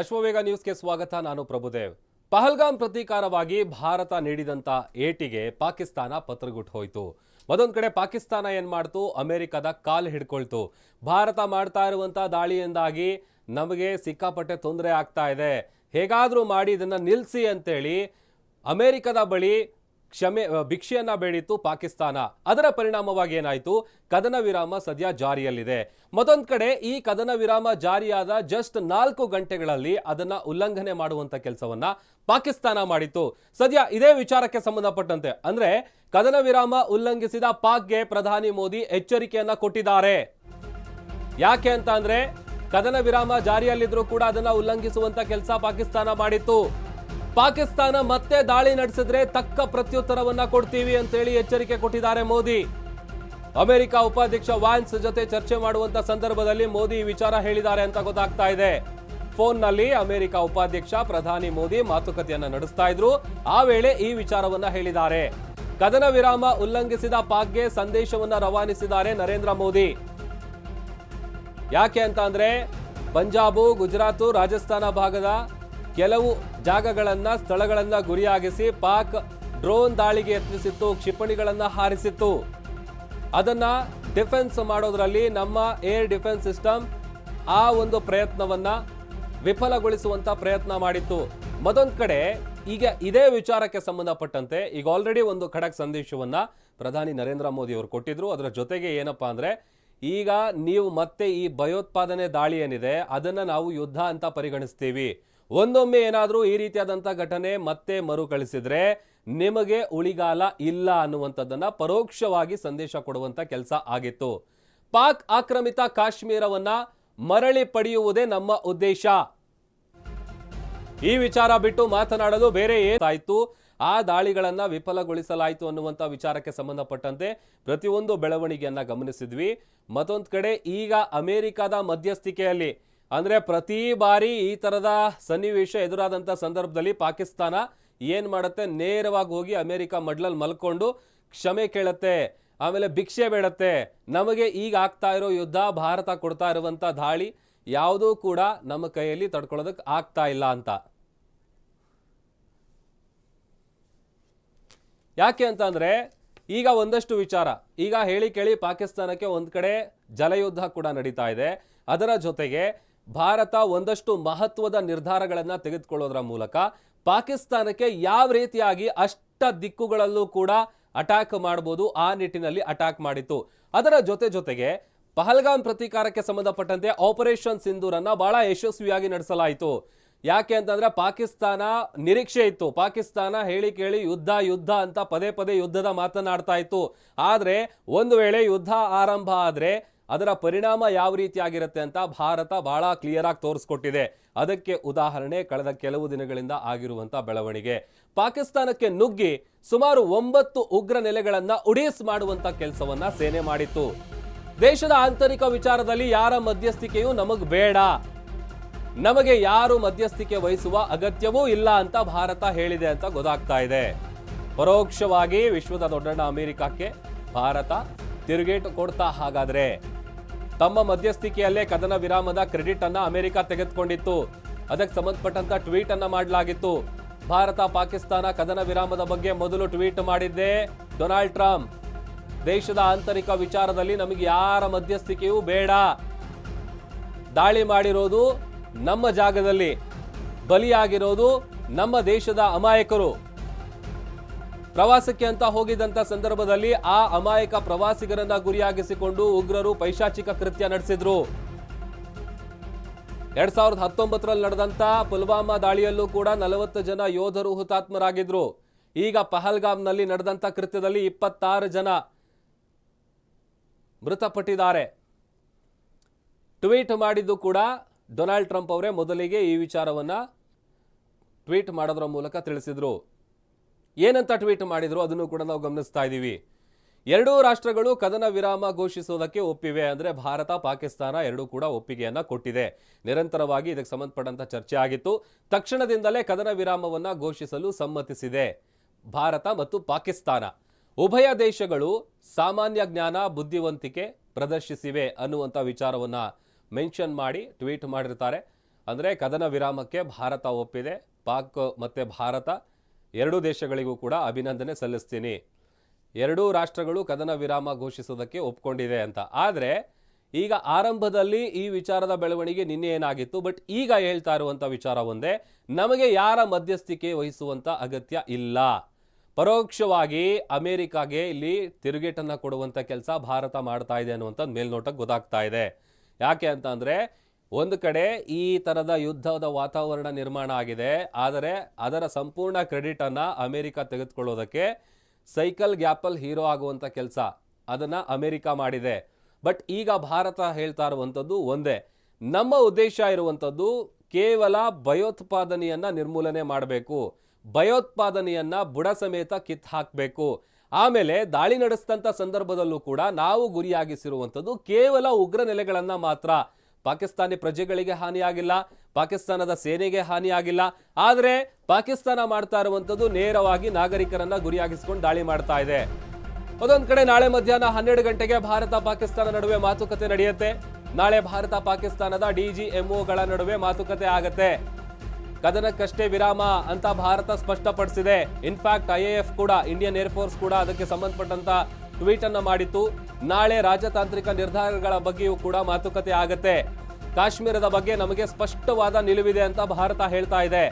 ಅಶ್ವವೇಗ ನ್ಯೂಸ್ಗೆ ಸ್ವಾಗತ. ನಾನು ಪ್ರಭುದೇವ್. ಪಹಲ್ಗಾಮ್ ಪ್ರತೀಕಾರವಾಗಿ ಭಾರತ ನೀಡಿದಂತ ಏಟಿಗೆ ಪಾಕಿಸ್ತಾನ ಪತ್ರಗುಟ್ಟು ಹೋಯಿತು. ಮತ್ತೊಂದು ಕಡೆ ಪಾಕಿಸ್ತಾನ ಏನು ಮಾಡ್ತು? ಅಮೆರಿಕದ ಕಾಲ್ ಹಿಡ್ಕೊಳ್ತು. ಭಾರತ ಮಾಡ್ತಾ ಇರುವಂತ ದಾಳಿಯಿಂದಾಗಿ ನಮಗೆ ಸಿಕ್ಕಾಪಟ್ಟೆ ತೊಂದರೆ ಆಗ್ತಾ ಇದೆ. ಹೇಗಾದರೂ ಮಾಡಿ ಇದನ್ನ ನಿಲ್ಲಿಸಿ ಅಂತೇಳಿ ಅಮೆರಿಕದ ಬಳಿ ಕ್ಷಮೆ ಭಿಕ್ಷೆಯನ್ನ ಬೇಡಿತ್ತು ಪಾಕಿಸ್ತಾನ. ಅದರ ಪರಿಣಾಮವಾಗಿ ಏನಾಯಿತು? ಕದನ ವಿರಾಮ ಸದ್ಯ ಜಾರಿಯಲ್ಲಿದೆ. ಮತ್ತೊಂದು ಕಡೆ ಈ ಕದನ ವಿರಾಮ ಜಾರಿಯಾದ ಜಸ್ಟ್ ನಾಲ್ಕು ಗಂಟೆಗಳಲ್ಲಿ ಅದನ್ನ ಉಲ್ಲಂಘನೆ ಮಾಡುವಂತ ಕೆಲಸವನ್ನ ಪಾಕಿಸ್ತಾನ ಮಾಡಿತ್ತು. ಸದ್ಯ ಇದೇ ವಿಚಾರಕ್ಕೆ ಸಂಬಂಧಪಟ್ಟಂತೆ, ಅಂದ್ರೆ ಕದನ ವಿರಾಮ ಉಲ್ಲಂಘಿಸಿದ ಪಾಕ್ಗೆ ಪ್ರಧಾನಿ ಮೋದಿ ಎಚ್ಚರಿಕೆಯನ್ನ ಕೊಟ್ಟಿದ್ದಾರೆ. ಯಾಕೆ ಅಂತ ಅಂದ್ರೆ ಕದನ ವಿರಾಮ ಜಾರಿಯಲ್ಲಿದ್ರೂ ಕೂಡ ಅದನ್ನ ಉಲ್ಲಂಘಿಸುವಂತ ಕೆಲಸ ಪಾಕಿಸ್ತಾನ ಮಾಡಿತ್ತು. ಪಾಕಿಸ್ತಾನ ಮತ್ತೆ ದಾಳಿ ನಡೆಸಿದ್ರೆ ತಕ್ಕ ಪ್ರತ್ಯುತ್ತರವನ್ನ ಕೊಡ್ತೀವಿ ಅಂತೇಳಿ ಎಚ್ಚರಿಕೆ ಕೊಟ್ಟಿದ್ದಾರೆ ಮೋದಿ. ಅಮೆರಿಕ ಉಪಾಧ್ಯಕ್ಷ ವ್ಯಾನ್ಸ್ ಜೊತೆ ಚರ್ಚೆ ಮಾಡುವಂತ ಸಂದರ್ಭದಲ್ಲಿ ಮೋದಿ ಈ ವಿಚಾರ ಹೇಳಿದ್ದಾರೆ ಅಂತ ಗೊತ್ತಾಗ್ತಾ ಇದೆ. ಫೋನ್ನಲ್ಲಿ ಅಮೆರಿಕ ಉಪಾಧ್ಯಕ್ಷ ಪ್ರಧಾನಿ ಮೋದಿ ಮಾತುಕತೆಯನ್ನ ನಡೆಸ್ತಾ ಇದ್ರು. ಆ ವೇಳೆ ಈ ವಿಚಾರವನ್ನ ಹೇಳಿದ್ದಾರೆ. ಕದನ ವಿರಾಮ ಉಲ್ಲಂಘಿಸಿದ ಪಾಕ್ಗೆ ಸಂದೇಶವನ್ನ ರವಾನಿಸಿದ್ದಾರೆ ನರೇಂದ್ರ ಮೋದಿ. ಯಾಕೆ ಅಂತ ಅಂದ್ರೆ, ಪಂಜಾಬು, ಗುಜರಾತು, ರಾಜಸ್ಥಾನ ಭಾಗದ ಕೆಲವು ಜಾಗಗಳನ್ನ, ಸ್ಥಳಗಳನ್ನ ಗುರಿಯಾಗಿಸಿ ಪಾಕ್ ಡ್ರೋನ್ ದಾಳಿಗೆ ಯತ್ನಿಸಿತ್ತು, ಕ್ಷಿಪಣಿಗಳನ್ನ ಹಾರಿಸಿತ್ತು. ಅದನ್ನ ಡಿಫೆನ್ಸ್ ಮಾಡೋದ್ರಲ್ಲಿ ನಮ್ಮ ಏರ್ ಡಿಫೆನ್ಸ್ ಸಿಸ್ಟಮ್ ಆ ಒಂದು ಪ್ರಯತ್ನವನ್ನ ವಿಫಲಗೊಳಿಸುವಂತ ಪ್ರಯತ್ನ ಮಾಡಿತ್ತು. ಮತ್ತೊಂದು ಕಡೆ, ಈಗ ಇದೇ ವಿಚಾರಕ್ಕೆ ಸಂಬಂಧಪಟ್ಟಂತೆ ಈಗ ಆಲ್ರೆಡಿ ಒಂದು ಖಡಕ್ ಸಂದೇಶವನ್ನ ಪ್ರಧಾನಿ ನರೇಂದ್ರ ಮೋದಿ ಅವರು ಕೊಟ್ಟಿದ್ರು. ಅದರ ಜೊತೆಗೆ ಏನಪ್ಪಾ ಅಂದ್ರೆ, ಈಗ ನೀವು ಮತ್ತೆ ಈ ಭಯೋತ್ಪಾದನೆ ದಾಳಿ ಏನಿದೆ, ಅದನ್ನ ನಾವು ಯುದ್ಧ ಅಂತ ಪರಿಗಣಿಸ್ತೀವಿ. ಒಂದೊಮ್ಮೆ ಏನಾದರೂ ಈ ರೀತಿಯಾದಂಥ ಘಟನೆ ಮತ್ತೆ ಮರುಕಳಿಸಿದ್ರೆ ನಿಮಗೆ ಉಳಿಗಾಲ ಇಲ್ಲ ಅನ್ನುವಂಥದ್ದನ್ನು ಪರೋಕ್ಷವಾಗಿ ಸಂದೇಶ ಕೊಡುವಂಥ ಕೆಲಸ ಆಗಿತ್ತು. ಪಾಕ್ ಆಕ್ರಮಿತ ಕಾಶ್ಮೀರವನ್ನ ಮರಳಿ ಪಡೆಯುವುದೇ ನಮ್ಮ ಉದ್ದೇಶ. ಈ ವಿಚಾರ ಬಿಟ್ಟು ಮಾತನಾಡಲು ಬೇರೆ ಏನಾಯಿತು ಆ ದಾಳಿಗಳನ್ನ ವಿಫಲಗೊಳಿಸಲಾಯಿತು ಅನ್ನುವಂಥ ವಿಚಾರಕ್ಕೆ ಸಂಬಂಧಪಟ್ಟಂತೆ ಪ್ರತಿಯೊಂದು ಬೆಳವಣಿಗೆಯನ್ನ ಗಮನಿಸಿದ್ವಿ. ಮತ್ತೊಂದು ಕಡೆ ಈಗ ಅಮೆರಿಕದ ಮಧ್ಯಸ್ಥಿಕೆಯಲ್ಲಿ ಅಂದ್ರೆ ಪ್ರತಿ ಬಾರಿ ಈ ತರದ ಸನ್ನಿವೇಶ ಎದುರಾದಂಥ ಸಂದರ್ಭದಲ್ಲಿ ಪಾಕಿಸ್ತಾನ ಏನು ಮಾಡುತ್ತೆ? ನೇರವಾಗಿ ಹೋಗಿ ಅಮೆರಿಕ ಮಡ್ಲಲ್ಲಿ ಮಲ್ಕೊಂಡು ಕ್ಷಮೆ ಕೇಳುತ್ತೆ, ಆಮೇಲೆ ಭಿಕ್ಷೆ ಬೇಡತ್ತೆ. ನಮಗೆ ಈಗ ಆಗ್ತಾ ಇರೋ ಯುದ್ಧ, ಭಾರತ ಕೊಡ್ತಾ ಇರುವಂಥ ದಾಳಿ ಯಾವುದೂ ಕೂಡ ನಮ್ಮ ಕೈಯಲ್ಲಿ ತಡ್ಕೊಳ್ಳೋದಕ್ಕೆ ಆಗ್ತಾ ಇಲ್ಲ ಅಂತ. ಯಾಕೆ ಅಂತ ಈಗ ಒಂದಷ್ಟು ವಿಚಾರ. ಈಗ ಹೇಳಿ ಕೇಳಿ ಪಾಕಿಸ್ತಾನಕ್ಕೆ ಒಂದು ಕಡೆ ಜಲಯುದ್ಧ ಕೂಡ ನಡೀತಾ ಇದೆ. ಅದರ ಜೊತೆಗೆ ಭಾರತ ಒಂದಷ್ಟು ಮಹತ್ವದ ನಿರ್ಧಾರಗಳನ್ನ ತೆಗೆದುಕೊಳ್ಳೋದ್ರ ಮೂಲಕ ಪಾಕಿಸ್ತಾನಕ್ಕೆ ಯಾವ ರೀತಿಯಾಗಿ ಅಷ್ಟ ದಿಕ್ಕುಗಳಲ್ಲೂ ಕೂಡ ಅಟ್ಯಾಕ್ ಮಾಡಬಹುದು ಆ ನಿಟ್ಟಿನಲ್ಲಿ ಅಟ್ಯಾಕ್ ಮಾಡಿತ್ತು. ಅದರ ಜೊತೆ ಜೊತೆಗೆ ಪಹಲ್ಗಾಮ್ ಪ್ರತೀಕಾರಕ್ಕೆ ಸಂಬಂಧಪಟ್ಟಂತೆ ಆಪರೇಷನ್ ಸಿಂಧೂರನ್ನ ಬಹಳ ಯಶಸ್ವಿಯಾಗಿ ನಡೆಸಲಾಯಿತು. ಯಾಕೆ ಅಂತಂದ್ರೆ ಪಾಕಿಸ್ತಾನ ನಿರೀಕ್ಷೆ ಇತ್ತು. ಪಾಕಿಸ್ತಾನ ಹೇಳಿ ಕೇಳಿ ಯುದ್ಧ ಯುದ್ಧ ಅಂತ ಪದೇ ಪದೇ ಯುದ್ಧದ ಮಾತನಾಡ್ತಾ ಇತ್ತು. ಆದ್ರೆ ಒಂದು ವೇಳೆ ಯುದ್ಧ ಆರಂಭ ಆದ್ರೆ ಅದರ ಪರಿಣಾಮ ಯಾವ ರೀತಿಯಾಗಿರುತ್ತೆ ಅಂತ ಭಾರತ ಬಹಳ ಕ್ಲಿಯರ್ ಆಗಿ ತೋರಿಸ್ಕೊಟ್ಟಿದೆ. ಅದಕ್ಕೆ ಉದಾಹರಣೆ ಕಳೆದ ಕೆಲವು ದಿನಗಳಿಂದ ಆಗಿರುವಂತ ಬೆಳವಣಿಗೆ. ಪಾಕಿಸ್ತಾನಕ್ಕೆ ನುಗ್ಗಿ ಸುಮಾರು ಒಂಬತ್ತು ಉಗ್ರ ನೆಲೆಗಳನ್ನ ಉಡೀಸ್ ಮಾಡುವಂತ ಕೆಲಸವನ್ನ ಸೇನೆ ಮಾಡಿತ್ತು. ದೇಶದ ಆಂತರಿಕ ವಿಚಾರದಲ್ಲಿ ಯಾರ ಮಧ್ಯಸ್ಥಿಕೆಯೂ ನಮಗ್ ಬೇಡ. ನಮಗೆ ಯಾರು ಮಧ್ಯಸ್ಥಿಕೆ ವಹಿಸುವ ಅಗತ್ಯವೂ ಇಲ್ಲ ಅಂತ ಭಾರತ ಹೇಳಿದೆ ಅಂತ ಗೊತ್ತಾಗ್ತಾ ಇದೆ. ಪರೋಕ್ಷವಾಗಿ ವಿಶ್ವದ ದೊಡ್ಡಣ್ಣ ಅಮೆರಿಕಕ್ಕೆ ಭಾರತ ತಿರುಗೇಟು ಕೊಡ್ತಾ ಹಾಗಾದ್ರೆ ತಮ್ಮ ಮಧ್ಯಸ್ಥಿಕೆಯಲ್ಲೇ ಕದನ ವಿರಾಮದ ಕ್ರೆಡಿಟ್ ಅನ್ನ ಅಮೆರಿಕ ತೆಗೆದುಕೊಂಡಿತ್ತು. ಅದಕ್ಕೆ ಸಂಬಂಧಪಟ್ಟಂತ ಟ್ವೀಟ್ ಅನ್ನ ಮಾಡಲಾಗಿತ್ತು. ಭಾರತ, ಪಾಕಿಸ್ತಾನ ಕದನ ವಿರಾಮದ ಬಗ್ಗೆ ಮೊದಲು ಟ್ವೀಟ್ ಮಾಡಿದ್ದೆ ಡೊನಾಲ್ಡ್ ಟ್ರಂಪ್. ದೇಶದ ಆಂತರಿಕ ವಿಚಾರದಲ್ಲಿ ನಮಗೆ ಯಾರ ಮಧ್ಯಸ್ಥಿಕೆಯೂ ಬೇಡ. ದಾಳಿ ಮಾಡಿರೋದು ನಮ್ಮ ಜಾಗದಲ್ಲಿ, ಬಲಿಯಾಗಿರೋದು ನಮ್ಮ ದೇಶದ ಅಮಾಯಕರು. ಪ್ರವಾಸಕ್ಕೆ ಅಂತ ಹೋಗಿದಂತ ಸಂದರ್ಭದಲ್ಲಿ ಆ ಅಮಾಯಕ ಪ್ರವಾಸಿಗರನ್ನ ಗುರಿಯಾಗಿಸಿಕೊಂಡು ಉಗ್ರರು ಪೈಶಾಚಿಕ ಕೃತ್ಯ ನಡೆಸಿದ್ರು. ಎರಡ್ ಸಾವಿರದ ಹತ್ತೊಂಬತ್ತರಲ್ಲಿ ನಡೆದಂತ ಪುಲ್ವಾಮಾ ದಾಳಿಯಲ್ಲೂ ಕೂಡ ನಲವತ್ತು ಜನ ಯೋಧರು ಹುತಾತ್ಮರಾಗಿದ್ರು. ಈಗ ಪಹಲ್ಗಾಮ್ನಲ್ಲಿ ನಡೆದಂತ ಕೃತ್ಯದಲ್ಲಿ ಇಪ್ಪತ್ತಾರು ಜನ ಮೃತಪಟ್ಟಿದ್ದಾರೆ. ಟ್ವೀಟ್ ಮಾಡಿದ್ದು ಕೂಡ ಡೊನಾಲ್ಡ್ ಟ್ರಂಪ್ ಅವರೇ ಮೊದಲಿಗೆ ಈ ವಿಚಾರವನ್ನ ಟ್ವೀಟ್ ಮಾಡೋದ್ರ ಮೂಲಕ ತಿಳಿಸಿದ್ರು. ಏನಂತ ಟ್ವೀಟ್ ಮಾಡಿದ್ರು ಅದನ್ನು ಕೂಡ ನಾವು ಗಮನಿಸ್ತಾ ಇದ್ದೀವಿ. ಎರಡೂ ರಾಷ್ಟ್ರಗಳು ಕದನ ವಿರಾಮ ಘೋಷಿಸುವುದಕ್ಕೆ ಒಪ್ಪಿವೆ ಅಂದರೆ ಭಾರತ, ಪಾಕಿಸ್ತಾನ ಎರಡೂ ಕೂಡ ಒಪ್ಪಿಗೆಯನ್ನ ಕೊಟ್ಟಿದೆ. ನಿರಂತರವಾಗಿ ಇದಕ್ಕೆ ಸಂಬಂಧಪಟ್ಟಂತ ಚರ್ಚೆ ಆಗಿತ್ತು. ತಕ್ಷಣದಿಂದಲೇ ಕದನ ವಿರಾಮವನ್ನ ಘೋಷಿಸಲು ಸಮ್ಮತಿಸಿದೆ ಭಾರತ ಮತ್ತು ಪಾಕಿಸ್ತಾನ. ಉಭಯ ದೇಶಗಳು ಸಾಮಾನ್ಯ ಜ್ಞಾನ, ಬುದ್ಧಿವಂತಿಕೆ ಪ್ರದರ್ಶಿಸಿವೆ ಅನ್ನುವಂಥ ವಿಚಾರವನ್ನ ಮೆನ್ಷನ್ ಮಾಡಿ ಟ್ವೀಟ್ ಮಾಡಿರ್ತಾರೆ. ಅಂದರೆ ಕದನ ವಿರಾಮಕ್ಕೆ ಭಾರತ ಒಪ್ಪಿದೆ, ಪಾಕ್ ಮತ್ತು ಭಾರತ. ಎರಡೂ ದೇಶಗಳಿಗೂ ಕೂಡ ಅಭಿನಂದನೆ ಸಲ್ಲಿಸ್ತೀನಿ. ಎರಡೂ ರಾಷ್ಟ್ರಗಳು ಕದನ ವಿರಾಮ ಘೋಷಿಸೋದಕ್ಕೆ ಒಪ್ಕೊಂಡಿದೆ ಅಂತ. ಆದರೆ ಈಗ ಆರಂಭದಲ್ಲಿ ಈ ವಿಚಾರದ ಬೆಳವಣಿಗೆ ನಿನ್ನೆ ಏನಾಗಿತ್ತು? ಬಟ್ ಈಗ ಹೇಳ್ತಾ ಇರುವಂಥ ವಿಚಾರ ಒಂದೇ, ನಮಗೆ ಯಾರ ಮಧ್ಯಸ್ಥಿಕೆ ವಹಿಸುವಂಥ ಅಗತ್ಯ ಇಲ್ಲ. ಪರೋಕ್ಷವಾಗಿ ಅಮೆರಿಕಾಗೆ ಇಲ್ಲಿ ತಿರುಗೇಟನ್ನು ಕೊಡುವಂಥ ಕೆಲಸ ಭಾರತ ಮಾಡ್ತಾ ಇದೆ ಅನ್ನುವಂಥದ್ದು ಮೇಲ್ನೋಟಕ್ಕೆ ಗೊತ್ತಾಗ್ತಾ ಇದೆ. ಯಾಕೆ ಅಂತ ಒಂದು ಕಡೆ ಈ ಥರದ ಯುದ್ಧದ ವಾತಾವರಣ ನಿರ್ಮಾಣ ಆಗಿದೆ, ಆದರೆ ಅದರ ಸಂಪೂರ್ಣ ಕ್ರೆಡಿಟನ್ನು ಅಮೆರಿಕ ತೆಗೆದುಕೊಳ್ಳೋದಕ್ಕೆ ಸೈಕಲ್ ಗ್ಯಾಪಲ್ ಹೀರೋ ಆಗುವಂಥ ಕೆಲಸ ಅದನ್ನು ಅಮೆರಿಕ ಮಾಡಿದೆ. ಬಟ್ ಈಗ ಭಾರತ ಹೇಳ್ತಾ ಇರುವಂಥದ್ದು ಒಂದೇ, ನಮ್ಮ ಉದ್ದೇಶ ಇರುವಂಥದ್ದು ಕೇವಲ ಭಯೋತ್ಪಾದನೆಯನ್ನ ನಿರ್ಮೂಲನೆ ಮಾಡಬೇಕು, ಭಯೋತ್ಪಾದನೆಯನ್ನ ಬುಡ ಸಮೇತ ಕಿತ್ ಹಾಕಬೇಕು. ಆಮೇಲೆ ದಾಳಿ ನಡೆಸಿದಂಥ ಸಂದರ್ಭದಲ್ಲೂ ಕೂಡ ನಾವು ಗುರಿಯಾಗಿಸಿರುವಂಥದ್ದು ಕೇವಲ ಉಗ್ರ ನೆಲೆಗಳನ್ನು ಮಾತ್ರ. ಪಾಕಿಸ್ತಾನಿ ಪ್ರಜೆಗಳಿಗೆ ಹಾನಿಯಾಗಿಲ್ಲ, ಪಾಕಿಸ್ತಾನದ ಸೇನೆಗೆ ಹಾನಿಯಾಗಿಲ್ಲ. ಆದರೆ ಪಾಕಿಸ್ತಾನ ಮಾಡ್ತಾ ಇರುವಂಥದ್ದು ನೇರವಾಗಿ ನಾಗರಿಕರನ್ನ ಗುರಿಯಾಗಿಸ್ಕೊಂಡು ದಾಳಿ ಮಾಡ್ತಾ ಇದೆ. ಅದೊಂದು ಕಡೆ ನಾಳೆ ಮಧ್ಯಾಹ್ನ ಹನ್ನೆರಡು ಗಂಟೆಗೆ ಭಾರತ ಪಾಕಿಸ್ತಾನ ನಡುವೆ ಮಾತುಕತೆ ನಡೆಯುತ್ತೆ. ನಾಳೆ ಭಾರತ ಪಾಕಿಸ್ತಾನದ ಡಿಜಿಎಂಒಗಳ ನಡುವೆ ಮಾತುಕತೆ ಆಗತ್ತೆ. ಕದನಕ್ಕಷ್ಟೇ ವಿರಾಮ ಅಂತ ಭಾರತ ಸ್ಪಷ್ಟಪಡಿಸಿದೆ. ಇನ್ಫ್ಯಾಕ್ಟ್ ಐಎಎಫ್ ಕೂಡ, ಇಂಡಿಯನ್ ಏರ್ಫೋರ್ಸ್ ಕೂಡ ಅದಕ್ಕೆ ಸಂಬಂಧಪಟ್ಟಂತ ಟ್ವೀಟ್ ಅನ್ನ ಮಾಡಿತ್ತು. ನಾಳೆ ರಾಜತಾಂತ್ರಿಕ ನಿರ್ಧಾರಗಳ ಬಗ್ಗೆಯೂ ಕೂಡ ಮಾತುಕತೆ ಆಗತ್ತೆ. ಕಾಶ್ಮೀರದ ಬಗ್ಗೆ ನಮಗೆ ಸ್ಪಷ್ಟವಾದ ನಿಲುವಿದೆ ಅಂತ ಭಾರತ ಹೇಳ್ತಾ ಇದೆ.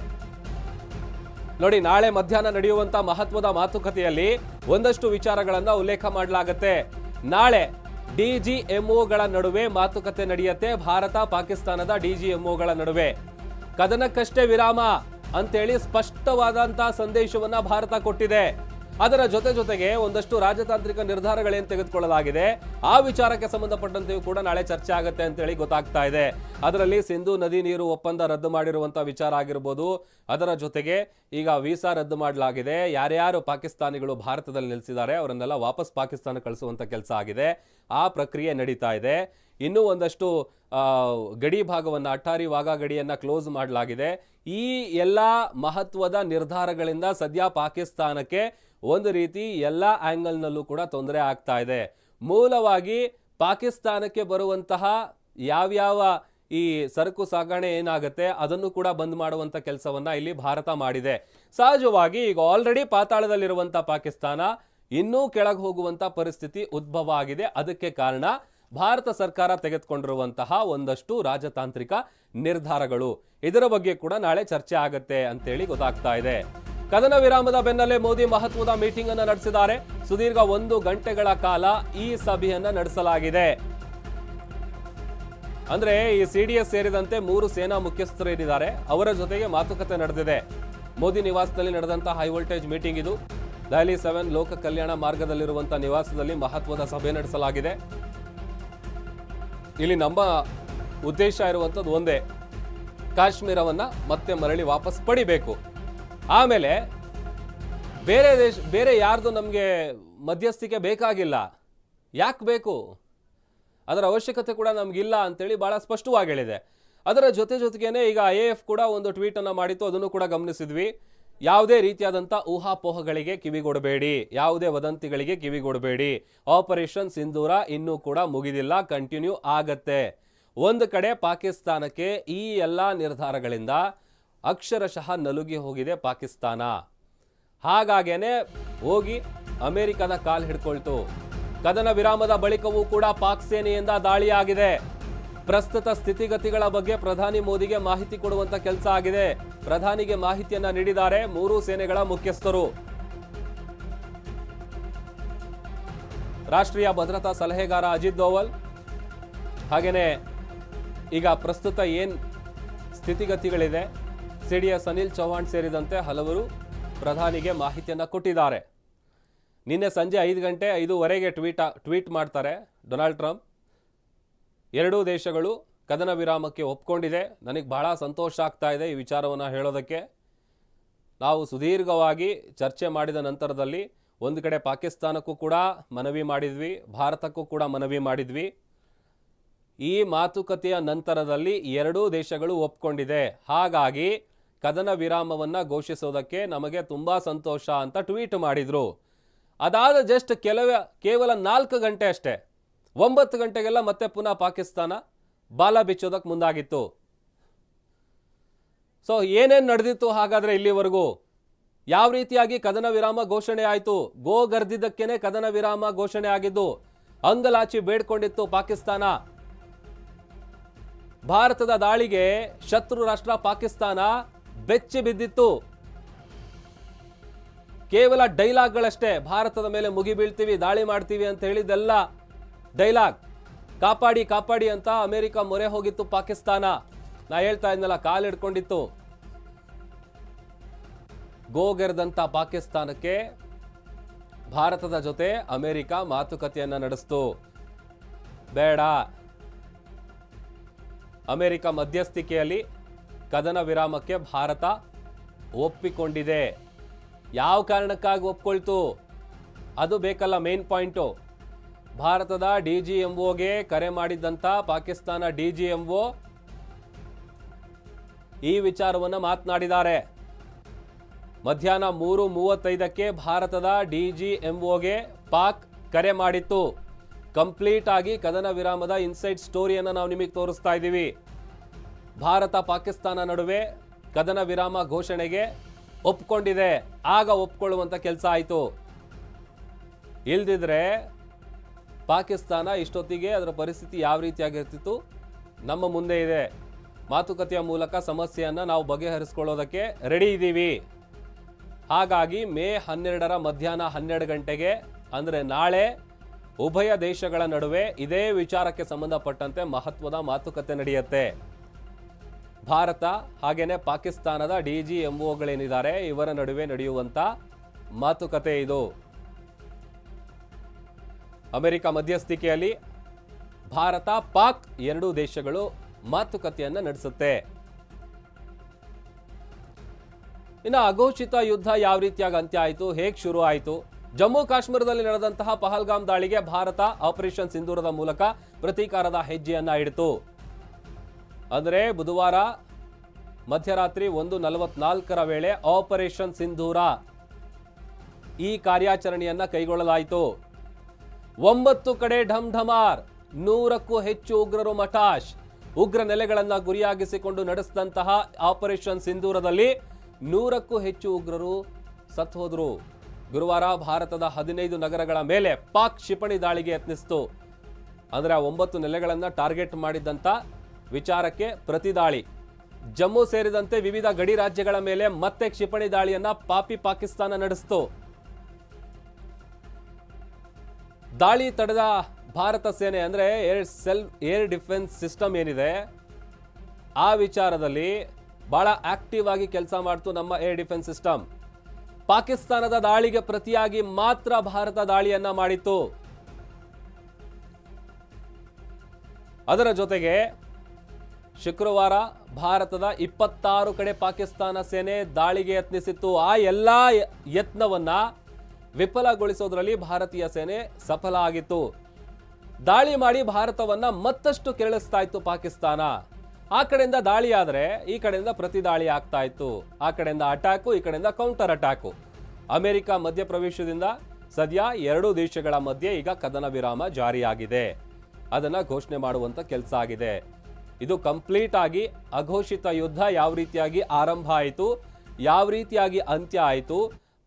ನೋಡಿ, ನಾಳೆ ಮಧ್ಯಾಹ್ನ ನಡೆಯುವಂತ ಮಹತ್ವದ ಮಾತುಕತೆಯಲ್ಲಿ ಒಂದಷ್ಟು ವಿಚಾರಗಳನ್ನ ಉಲ್ಲೇಖ ಮಾಡಲಾಗತ್ತೆ. ನಾಳೆ ಡಿಜಿಎಂಒಗಳ ನಡುವೆ ಮಾತುಕತೆ ನಡೆಯುತ್ತೆ ಭಾರತ ಪಾಕಿಸ್ತಾನದ ಡಿಜಿಎಂಒಗಳ ನಡುವೆ. ಕದನಕ್ಕಷ್ಟೇ ವಿರಾಮ ಅಂತೇಳಿ ಸ್ಪಷ್ಟವಾದಂತಹ ಸಂದೇಶವನ್ನ ಭಾರತ ಕೊಟ್ಟಿದೆ. ಅದರ ಜೊತೆ ಜೊತೆಗೆ ಒಂದಷ್ಟು ರಾಜತಾಂತ್ರಿಕ ನಿರ್ಧಾರಗಳೇನು ತೆಗೆದುಕೊಳ್ಳಲಾಗಿದೆ? ಆ ವಿಚಾರಕ್ಕೆ ಸಂಬಂಧಪಟ್ಟಂತೆಯೂ ಕೂಡ ನಾಳೆ ಚರ್ಚೆ ಆಗುತ್ತೆ ಅಂತೇಳಿ ಗೊತ್ತಾಗ್ತಾ ಇದೆ. ಅದರಲ್ಲಿ ಸಿಂಧು ನದಿ ನೀರು ಒಪ್ಪಂದ ರದ್ದು ಮಾಡಿರುವಂಥ ವಿಚಾರ ಆಗಿರ್ಬೋದು. ಅದರ ಜೊತೆಗೆ ಈಗ ವೀಸಾ ರದ್ದು ಮಾಡಲಾಗಿದೆ. ಯಾರ್ಯಾರು ಪಾಕಿಸ್ತಾನಿಗಳು ಭಾರತದಲ್ಲಿ ನಿಲ್ಲಿಸಿದ್ದಾರೆ ಅವರನ್ನೆಲ್ಲ ವಾಪಸ್ ಪಾಕಿಸ್ತಾನ ಕಳಿಸುವಂತ ಕೆಲಸ ಆಗಿದೆ. ಆ ಪ್ರಕ್ರಿಯೆ ನಡೀತಾ ಇದೆ. ಇನ್ನೂ ಒಂದಷ್ಟು ಗಡಿ ಭಾಗವನ್ನು, ಅಟ್ಟಾರಿ ವಾಘಾ ಗಡಿಯನ್ನು ಕ್ಲೋಸ್ ಮಾಡಲಾಗಿದೆ. ಈ ಎಲ್ಲ ಮಹತ್ವದ ನಿರ್ಧಾರಗಳಿಂದ ಸದ್ಯ ಪಾಕಿಸ್ತಾನಕ್ಕೆ ಒಂದು ರೀತಿ ಎಲ್ಲ ಆ್ಯಂಗಲ್ನಲ್ಲೂ ಕೂಡ ತೊಂದರೆ ಆಗ್ತಾ ಇದೆ. ಮೂಲವಾಗಿ ಪಾಕಿಸ್ತಾನಕ್ಕೆ ಬರುವಂತಹ ಯಾವ್ಯಾವ ಈ ಸರಕು ಸಾಗಣೆ ಏನಾಗುತ್ತೆ ಅದನ್ನು ಕೂಡ ಬಂದ್ ಮಾಡುವಂತ ಕೆಲಸವನ್ನ ಇಲ್ಲಿ ಭಾರತ ಮಾಡಿದೆ. ಸಹಜವಾಗಿ ಈಗ ಆಲ್ರೆಡಿ ಪಾತಾಳದಲ್ಲಿರುವಂತ ಪಾಕಿಸ್ತಾನ ಇನ್ನೂ ಕೆಳಗೆ ಹೋಗುವಂತ ಪರಿಸ್ಥಿತಿ ಉದ್ಭವ ಆಗಿದೆ. ಅದಕ್ಕೆ ಕಾರಣ ಭಾರತ ಸರ್ಕಾರ ತೆಗೆದುಕೊಂಡಿರುವಂತಹ ಒಂದಷ್ಟು ರಾಜತಾಂತ್ರಿಕ ನಿರ್ಧಾರಗಳು. ಇದರ ಬಗ್ಗೆ ಕೂಡ ನಾಳೆ ಚರ್ಚೆ ಆಗತ್ತೆ ಅಂತೇಳಿ ಗೊತ್ತಾಗ್ತಾ ಇದೆ. ಕದನ ವಿರಾಮದ ಬೆನ್ನಲ್ಲೇ ಮೋದಿ ಮಹತ್ವದ ಮೀಟಿಂಗ್ ಅನ್ನು ನಡೆಸಿದ್ದಾರೆ. ಸುದೀರ್ಘ ಒಂದು ಗಂಟೆಗಳ ಕಾಲ ಈ ಸಭೆಯನ್ನ ನಡೆಸಲಾಗಿದೆ. ಅಂದ್ರೆ ಈ ಸಿಡಿಎಸ್ ಸೇರಿದಂತೆ ಮೂರು ಸೇನಾ ಮುಖ್ಯಸ್ಥರು ಇದ್ದಾರೆ. ಅವರ ಜೊತೆಗೆ ಮಾತುಕತೆ ನಡೆದಿದೆ. ಮೋದಿ ನಿವಾಸದಲ್ಲಿ ನಡೆದಂತಹ ಹೈ ವೋಲ್ಟೇಜ್ ಮೀಟಿಂಗ್ ಇದು. ದೆಹಲಿ ಸೆವೆನ್ ಲೋಕ ಕಲ್ಯಾಣ ಮಾರ್ಗದಲ್ಲಿರುವಂತಹ ನಿವಾಸದಲ್ಲಿ ಮಹತ್ವದ ಸಭೆ ನಡೆಸಲಾಗಿದೆ. ಇಲ್ಲಿ ನಮ್ಮ ಉದ್ದೇಶ ಇರುವಂಥದ್ದು ಒಂದೇ. ಕಾಶ್ಮೀರವನ್ನ ಮತ್ತೆ ಮರಳಿ ವಾಪಸ್ ಪಡಿಬೇಕು. ಆಮೇಲೆ ಬೇರೆ ದೇಶ, ಬೇರೆ ಯಾರ್ದು ನಮಗೆ ಮಧ್ಯಸ್ಥಿಕೆ ಬೇಕಾಗಿಲ್ಲ? ಯಾಕೆ ಬೇಕು? ಅದರ ಅವಶ್ಯಕತೆ ಕೂಡ ನಮಗಿಲ್ಲ ಅಂತೇಳಿ ಭಾಳ ಸ್ಪಷ್ಟವಾಗಿ ಹೇಳಿದೆ. ಅದರ ಜೊತೆ ಜೊತೆಗೇನೆ ಈಗ ಐ ಎಫ್ ಕೂಡ ಒಂದು ಟ್ವೀಟ್ ಅನ್ನ ಮಾಡಿತ್ತು, ಅದನ್ನು ಕೂಡ ಗಮನಿಸಿದ್ವಿ. ಯಾವುದೇ ರೀತಿಯಾದಂಥ ಊಹಾಪೋಹಗಳಿಗೆ ಕಿವಿಗೊಡಬೇಡಿ, ಯಾವುದೇ ವದಂತಿಗಳಿಗೆ ಕಿವಿಗೊಡಬೇಡಿ. ಆಪರೇಷನ್ ಸಿಂಧೂರ ಇನ್ನೂ ಕೂಡ ಮುಗಿದಿಲ್ಲ ಕಂಟಿನ್ಯೂ ಆಗತ್ತೆ. ಒಂದು ಕಡೆ ಪಾಕಿಸ್ತಾನಕ್ಕೆ ಈ ಎಲ್ಲ ನಿರ್ಧಾರಗಳಿಂದ ಅಕ್ಷರಶಃ ನಲುಗಿ ಹೋಗಿದೆ ಪಾಕಿಸ್ತಾನ. ಹಾಗಾಗೇನೆ ಹೋಗಿ ಅಮೆರಿಕದ ಕಾಲ್ ಹಿಡ್ಕೊಳ್ತು. ಕದನ ವಿರಾಮದ ಬಳಿಕವೂ ಕೂಡ ಪಾಕ್ ಸೇನೆಯಿಂದ ದಾಳಿಯಾಗಿದೆ. ಪ್ರಸ್ತುತ ಸ್ಥಿತಿಗತಿಗಳ ಬಗ್ಗೆ ಪ್ರಧಾನಿ ಮೋದಿಗೆ ಮಾಹಿತಿ ಕೊಡುವಂತ ಕೆಲಸ ಆಗಿದೆ. ಪ್ರಧಾನಿಗೆ ಮಾಹಿತಿಯನ್ನ ನೀಡಿದ್ದಾರೆ ಮೂರು ಸೇನೆಗಳ ಮುಖ್ಯಸ್ಥರು. ರಾಷ್ಟ್ರೀಯ ಭದ್ರತಾ ಸಲಹೆಗಾರ ಅಜಿತ್ ದೋವಲ್. ಹಾಗೆಯೇ ಈಗ ಪ್ರಸ್ತುತ ಏನ್ ಸ್ಥಿತಿಗತಿಗಳಿದೆ? C D S Anil Chauhan ಸೇರಿದಂತೆ ಹಲವರು ಪ್ರಧಾನಿಗೆ ಮಾಹಿತಿಯನ್ನು ಕೊಟ್ಟಿದ್ದಾರೆ. ನಿನ್ನೆ ಸಂಜೆ ಐದು ಗಂಟೆ ಐದೂವರೆಗೆ ಟ್ವೀಟ್ ಟ್ವೀಟ್ ಮಾಡ್ತಾರೆ ಡೊನಾಲ್ಡ್ ಟ್ರಂಪ್. ಎರಡೂ ದೇಶಗಳು ಕದನ ವಿರಾಮಕ್ಕೆ ಒಪ್ಕೊಂಡಿದೆ. ನನಗೆ ಬಹಳ ಸಂತೋಷ ಆಗ್ತಾ ಇದೆ ಈ ವಿಚಾರವನ್ನು ಹೇಳೋದಕ್ಕೆ. ನಾವು ಸುದೀರ್ಘವಾಗಿ ಚರ್ಚೆ ಮಾಡಿದ ನಂತರದಲ್ಲಿ ಒಂದು ಕಡೆ ಪಾಕಿಸ್ತಾನಕ್ಕೂ ಕೂಡ ಮನವಿ ಮಾಡಿದ್ವಿ, ಭಾರತಕ್ಕೂ ಕೂಡ ಮನವಿ ಮಾಡಿದ್ವಿ. ಈ ಮಾತುಕತೆಯ ನಂತರದಲ್ಲಿ ಎರಡೂ ದೇಶಗಳು ಒಪ್ಕೊಂಡಿದೆ. ಹಾಗಾಗಿ ಕದನ ವಿರಾಮವನ್ನ ಘೋಷಿಸೋದಕ್ಕೆ ನಮಗೆ ತುಂಬಾ ಸಂತೋಷ ಅಂತ ಟ್ವೀಟ್ ಮಾಡಿದ್ರು. ಅದಾದ ಜಸ್ಟ್ ಕೆಲವೇ, ಕೇವಲ ನಾಲ್ಕು ಗಂಟೆ ಅಷ್ಟೇ. ಒಂಬತ್ತು ಗಂಟೆಗೆಲ್ಲ ಮತ್ತೆ ಪುನಃ ಪಾಕಿಸ್ತಾನ ಬಾಲ ಬಿಚ್ಚೋದಕ್ಕೆ ಮುಂದಾಗಿತ್ತು. ಸೊ ಏನೇನು ನಡೆದಿತ್ತು ಹಾಗಾದ್ರೆ ಇಲ್ಲಿವರೆಗೂ? ಯಾವ ರೀತಿಯಾಗಿ ಕದನ ವಿರಾಮ ಘೋಷಣೆ ಆಯಿತು? ಗೋ ಗರ್ದಿದ್ದಕ್ಕೇನೆ ಕದನ ವಿರಾಮ ಘೋಷಣೆ ಆಗಿದ್ದು ಅಂಗಲಾಚಿ ಬೇಡ್ಕೊಂಡಿತ್ತು ಪಾಕಿಸ್ತಾನ. ಭಾರತದ ದಾಳಿಗೆ ಶತ್ರು ರಾಷ್ಟ್ರ ಪಾಕಿಸ್ತಾನ ಬೆಚ್ಚಿ ಬಿದ್ದಿತ್ತು. ಕೇವಲ ಡೈಲಾಗ್ಗಳಷ್ಟೇ. ಭಾರತದ ಮೇಲೆ ಮುಗಿಬೀಳ್ತೀವಿ ದಾಳಿ ಮಾಡ್ತೀವಿ ಅಂತ ಹೇಳಿದ್ದೆಲ್ಲ ಡೈಲಾಗ್. ಕಾಪಾಡಿ ಕಾಪಾಡಿ ಅಂತ ಅಮೆರಿಕ ಮೊರೆ ಹೋಗಿತ್ತು ಪಾಕಿಸ್ತಾನ. ನಾ ಹೇಳ್ತಾ ಇದ್ನಲ್ಲ ಕಾಲಿಡ್ಕೊಂಡಿತ್ತು ಗೋಗೆರೆದಂತ ಪಾಕಿಸ್ತಾನಕ್ಕೆ ಭಾರತದ ಜೊತೆ ಅಮೆರಿಕ ಮಾತುಕತೆಯನ್ನ ನಡೆಸ್ತು. ಬೇಡ. ಅಮೆರಿಕ ಮಧ್ಯಸ್ಥಿಕೆಯಲ್ಲಿ ಕದನ ವಿರಾಮಕ್ಕೆ ಭಾರತ ಒಪ್ಪಿಕೊಂಡಿದೆ. ಯಾವ ಕಾರಣಕ್ಕಾಗಿ ಒಪ್ಕೊಳ್ತು? ಅದು ಬೇಕಲ್ಲ ಮೇನ್ ಪಾಯಿಂಟು ಭಾರತದ ಡಿ ಜಿ ಎಂ ಒಗೆ ಕರೆ ಮಾಡಿದ್ದಂಥ Pakistan D G M O ಈ ವಿಚಾರವನ್ನು ಮಾತನಾಡಿದ್ದಾರೆ. ಮಧ್ಯಾಹ್ನ ಮೂರು ಮೂವತ್ತೈದಕ್ಕೆ ಭಾರತದ ಡಿ ಜಿ ಎಂ ಒಗೆ ಪಾಕ್ ಕರೆ ಮಾಡಿತ್ತು. ಕಂಪ್ಲೀಟ್ ಆಗಿ ಕದನ ವಿರಾಮದ ಇನ್ಸೈಡ್ ಸ್ಟೋರಿಯನ್ನು ನಾವು ನಿಮಗೆ ತೋರಿಸ್ತಾ ಇದ್ದೀವಿ. ಭಾರತ ಪಾಕಿಸ್ತಾನ ನಡುವೆ ಕದನ ವಿರಾಮ ಘೋಷಣೆಗೆ ಒಪ್ಕೊಂಡಿದೆ. ಆಗ ಒಪ್ಕೊಳ್ಳುವಂಥ ಕೆಲಸ ಆಯಿತು. ಇಲ್ದಿದ್ರೆ ಪಾಕಿಸ್ತಾನ ಇಷ್ಟೊತ್ತಿಗೆ ಅದರ ಪರಿಸ್ಥಿತಿ ಯಾವ ರೀತಿಯಾಗಿರ್ತಿತ್ತು? ನಮ್ಮ ಮುಂದೆ ಇದೆ. ಮಾತುಕತೆಯ ಮೂಲಕ ಸಮಸ್ಯೆಯನ್ನು ನಾವು ಬಗೆಹರಿಸ್ಕೊಳ್ಳೋದಕ್ಕೆ ರೆಡಿ ಇದ್ದೀವಿ. ಹಾಗಾಗಿ ಮೇ ಹನ್ನೆರಡರ ಮಧ್ಯಾಹ್ನ ಹನ್ನೆರಡು ಗಂಟೆಗೆ, ಅಂದರೆ ನಾಳೆ, ಉಭಯ ದೇಶಗಳ ನಡುವೆ ಇದೇ ವಿಚಾರಕ್ಕೆ ಸಂಬಂಧಪಟ್ಟಂತೆ ಮಹತ್ವದ ಮಾತುಕತೆ ನಡೆಯುತ್ತೆ. ಭಾರತ ಹಾಗೆಯೇ ಪಾಕಿಸ್ತಾನದ ಡಿ ಜಿ ಎಂಒಗಳೇನಿದ್ದಾರೆ, ಇವರ ನಡುವೆ ನಡೆಯುವಂತ ಮಾತುಕತೆ ಇದು. ಅಮೆರಿಕ ಮಧ್ಯಸ್ಥಿಕೆಯಲ್ಲಿ ಭಾರತ, ಪಾಕ್ ಎರಡೂ ದೇಶಗಳು ಮಾತುಕತೆಯನ್ನ ನಡೆಸುತ್ತೆ. ಇನ್ನು ಅಘೋಷಿತ ಯುದ್ಧ ಯಾವ ರೀತಿಯಾಗಿ ಅಂತ್ಯ ಆಯಿತು, ಹೇಗೆ ಶುರು ಆಯಿತು? ಜಮ್ಮು ಕಾಶ್ಮೀರದಲ್ಲಿ ನಡೆದಂತಹ ಪಹಲ್ಗಾಮ್ ದಾಳಿಗೆ ಭಾರತ ಆಪರೇಷನ್ ಸಿಂಧೂರದ ಮೂಲಕ ಪ್ರತೀಕಾರದ ಹೆಜ್ಜೆಯನ್ನ ಇಡಿತು ಅಂದರೆ ಬುಧವಾರ ಮಧ್ಯರಾತ್ರಿ ಒಂದು ನಲವತ್ನಾಲ್ಕರ ವೇಳೆ ಆಪರೇಷನ್ ಸಿಂಧೂರ ಈ ಕಾರ್ಯಾಚರಣೆಯನ್ನು ಕೈಗೊಳ್ಳಲಾಯಿತು. ಒಂಬತ್ತು ಕಡೆ ಢಮ್ ಢಮಾರ್ ನೂರಕ್ಕೂ ಹೆಚ್ಚು ಉಗ್ರರು ಮಟಾಶ್, ಉಗ್ರ ನೆಲೆಗಳನ್ನು ಗುರಿಯಾಗಿಸಿಕೊಂಡು ನಡೆಸಿದಂತಹ ಆಪರೇಷನ್ ಸಿಂಧೂರದಲ್ಲಿ ನೂರಕ್ಕೂ ಹೆಚ್ಚು ಉಗ್ರರು ಸತ್ತೋದ್ರು. ಗುರುವಾರ ಭಾರತದ ಹದಿನೈದು ನಗರಗಳ ಮೇಲೆ ಪಾಕ್ ಕ್ಷಿಪಣಿ ದಾಳಿಗೆ ಯತ್ನಿಸಿತು. ಅಂದರೆ ಆ ಒಂಬತ್ತು ನೆಲೆಗಳನ್ನು ಟಾರ್ಗೆಟ್ ಮಾಡಿದ್ದಂತ ವಿಚಾರಕ್ಕೆ ಪ್ರತಿದಾಳಿ ಜಮ್ಮು ಸೇರಿದಂತೆ ವಿವಿಧ ಗಡಿ ರಾಜ್ಯಗಳ ಮೇಲೆ ಮತ್ತೆ ಕ್ಷಿಪಣಿ ದಾಳಿಯನ್ನ ಪಾಪಿ ಪಾಕಿಸ್ತಾನ ನಡೆಸಿತು. ದಾಳಿ ತಡೆದ ಭಾರತ ಸೇನೆ ಅಂದರೆ air cell, air defence system ಏನಿದೆ, ಆ ವಿಚಾರದಲ್ಲಿ ಬಹಳ ಆಕ್ಟಿವ್ ಆಗಿ ಕೆಲಸ ಮಾಡ್ತು ನಮ್ಮ ಏರ್ ಡಿಫೆನ್ಸ್ ಸಿಸ್ಟಮ್. ಪಾಕಿಸ್ತಾನದ ದಾಳಿಗೆ ಪ್ರತಿಯಾಗಿ ಮಾತ್ರ ಭಾರತ ದಾಳಿಯನ್ನ ಮಾಡಿತ್ತು. ಅದರ ಜೊತೆಗೆ ಶುಕ್ರವಾರ ಭಾರತದ ಇಪ್ಪತ್ತಾರು ಕಡೆ ಪಾಕಿಸ್ತಾನ ಸೇನೆ ದಾಳಿಗೆ ಯತ್ನಿಸಿತ್ತು. ಆ ಎಲ್ಲ ಯತ್ನವನ್ನು ವಿಫಲಗೊಳಿಸೋದ್ರಲ್ಲಿ ಭಾರತೀಯ ಸೇನೆ ಸಫಲ ಆಗಿತ್ತು. ದಾಳಿ ಮಾಡಿ ಭಾರತವನ್ನ ಮತ್ತಷ್ಟು ಕೆರಳಿಸ್ತಾ ಇತ್ತು ಪಾಕಿಸ್ತಾನ. ಆ ಕಡೆಯಿಂದ ದಾಳಿ ಆದರೆ ಈ ಕಡೆಯಿಂದ ಪ್ರತಿ ದಾಳಿ ಆಗ್ತಾ ಇತ್ತು. ಆ ಕಡೆಯಿಂದ ಅಟ್ಯಾಕು, ಈ ಕಡೆಯಿಂದ ಕೌಂಟರ್ ಅಟ್ಯಾಕು. ಅಮೆರಿಕ ಮಧ್ಯಪ್ರವೇಶದಿಂದ ಸದ್ಯ ಎರಡೂ ದೇಶಗಳ ಮಧ್ಯೆ ಈಗ ಕದನ ವಿರಾಮ ಜಾರಿಯಾಗಿದೆ. ಅದನ್ನು ಘೋಷಣೆ ಮಾಡುವಂಥ ಕೆಲಸ ಆಗಿದೆ. ಇದು ಕಂಪ್ಲೀಟ್ ಆಗಿ ಅಘೋಷಿತ ಯುದ್ಧ ಯಾವ ರೀತಿಯಾಗಿ ಆರಂಭ ಆಯಿತು, ಯಾವ ರೀತಿಯಾಗಿ ಅಂತ್ಯ ಆಯಿತು,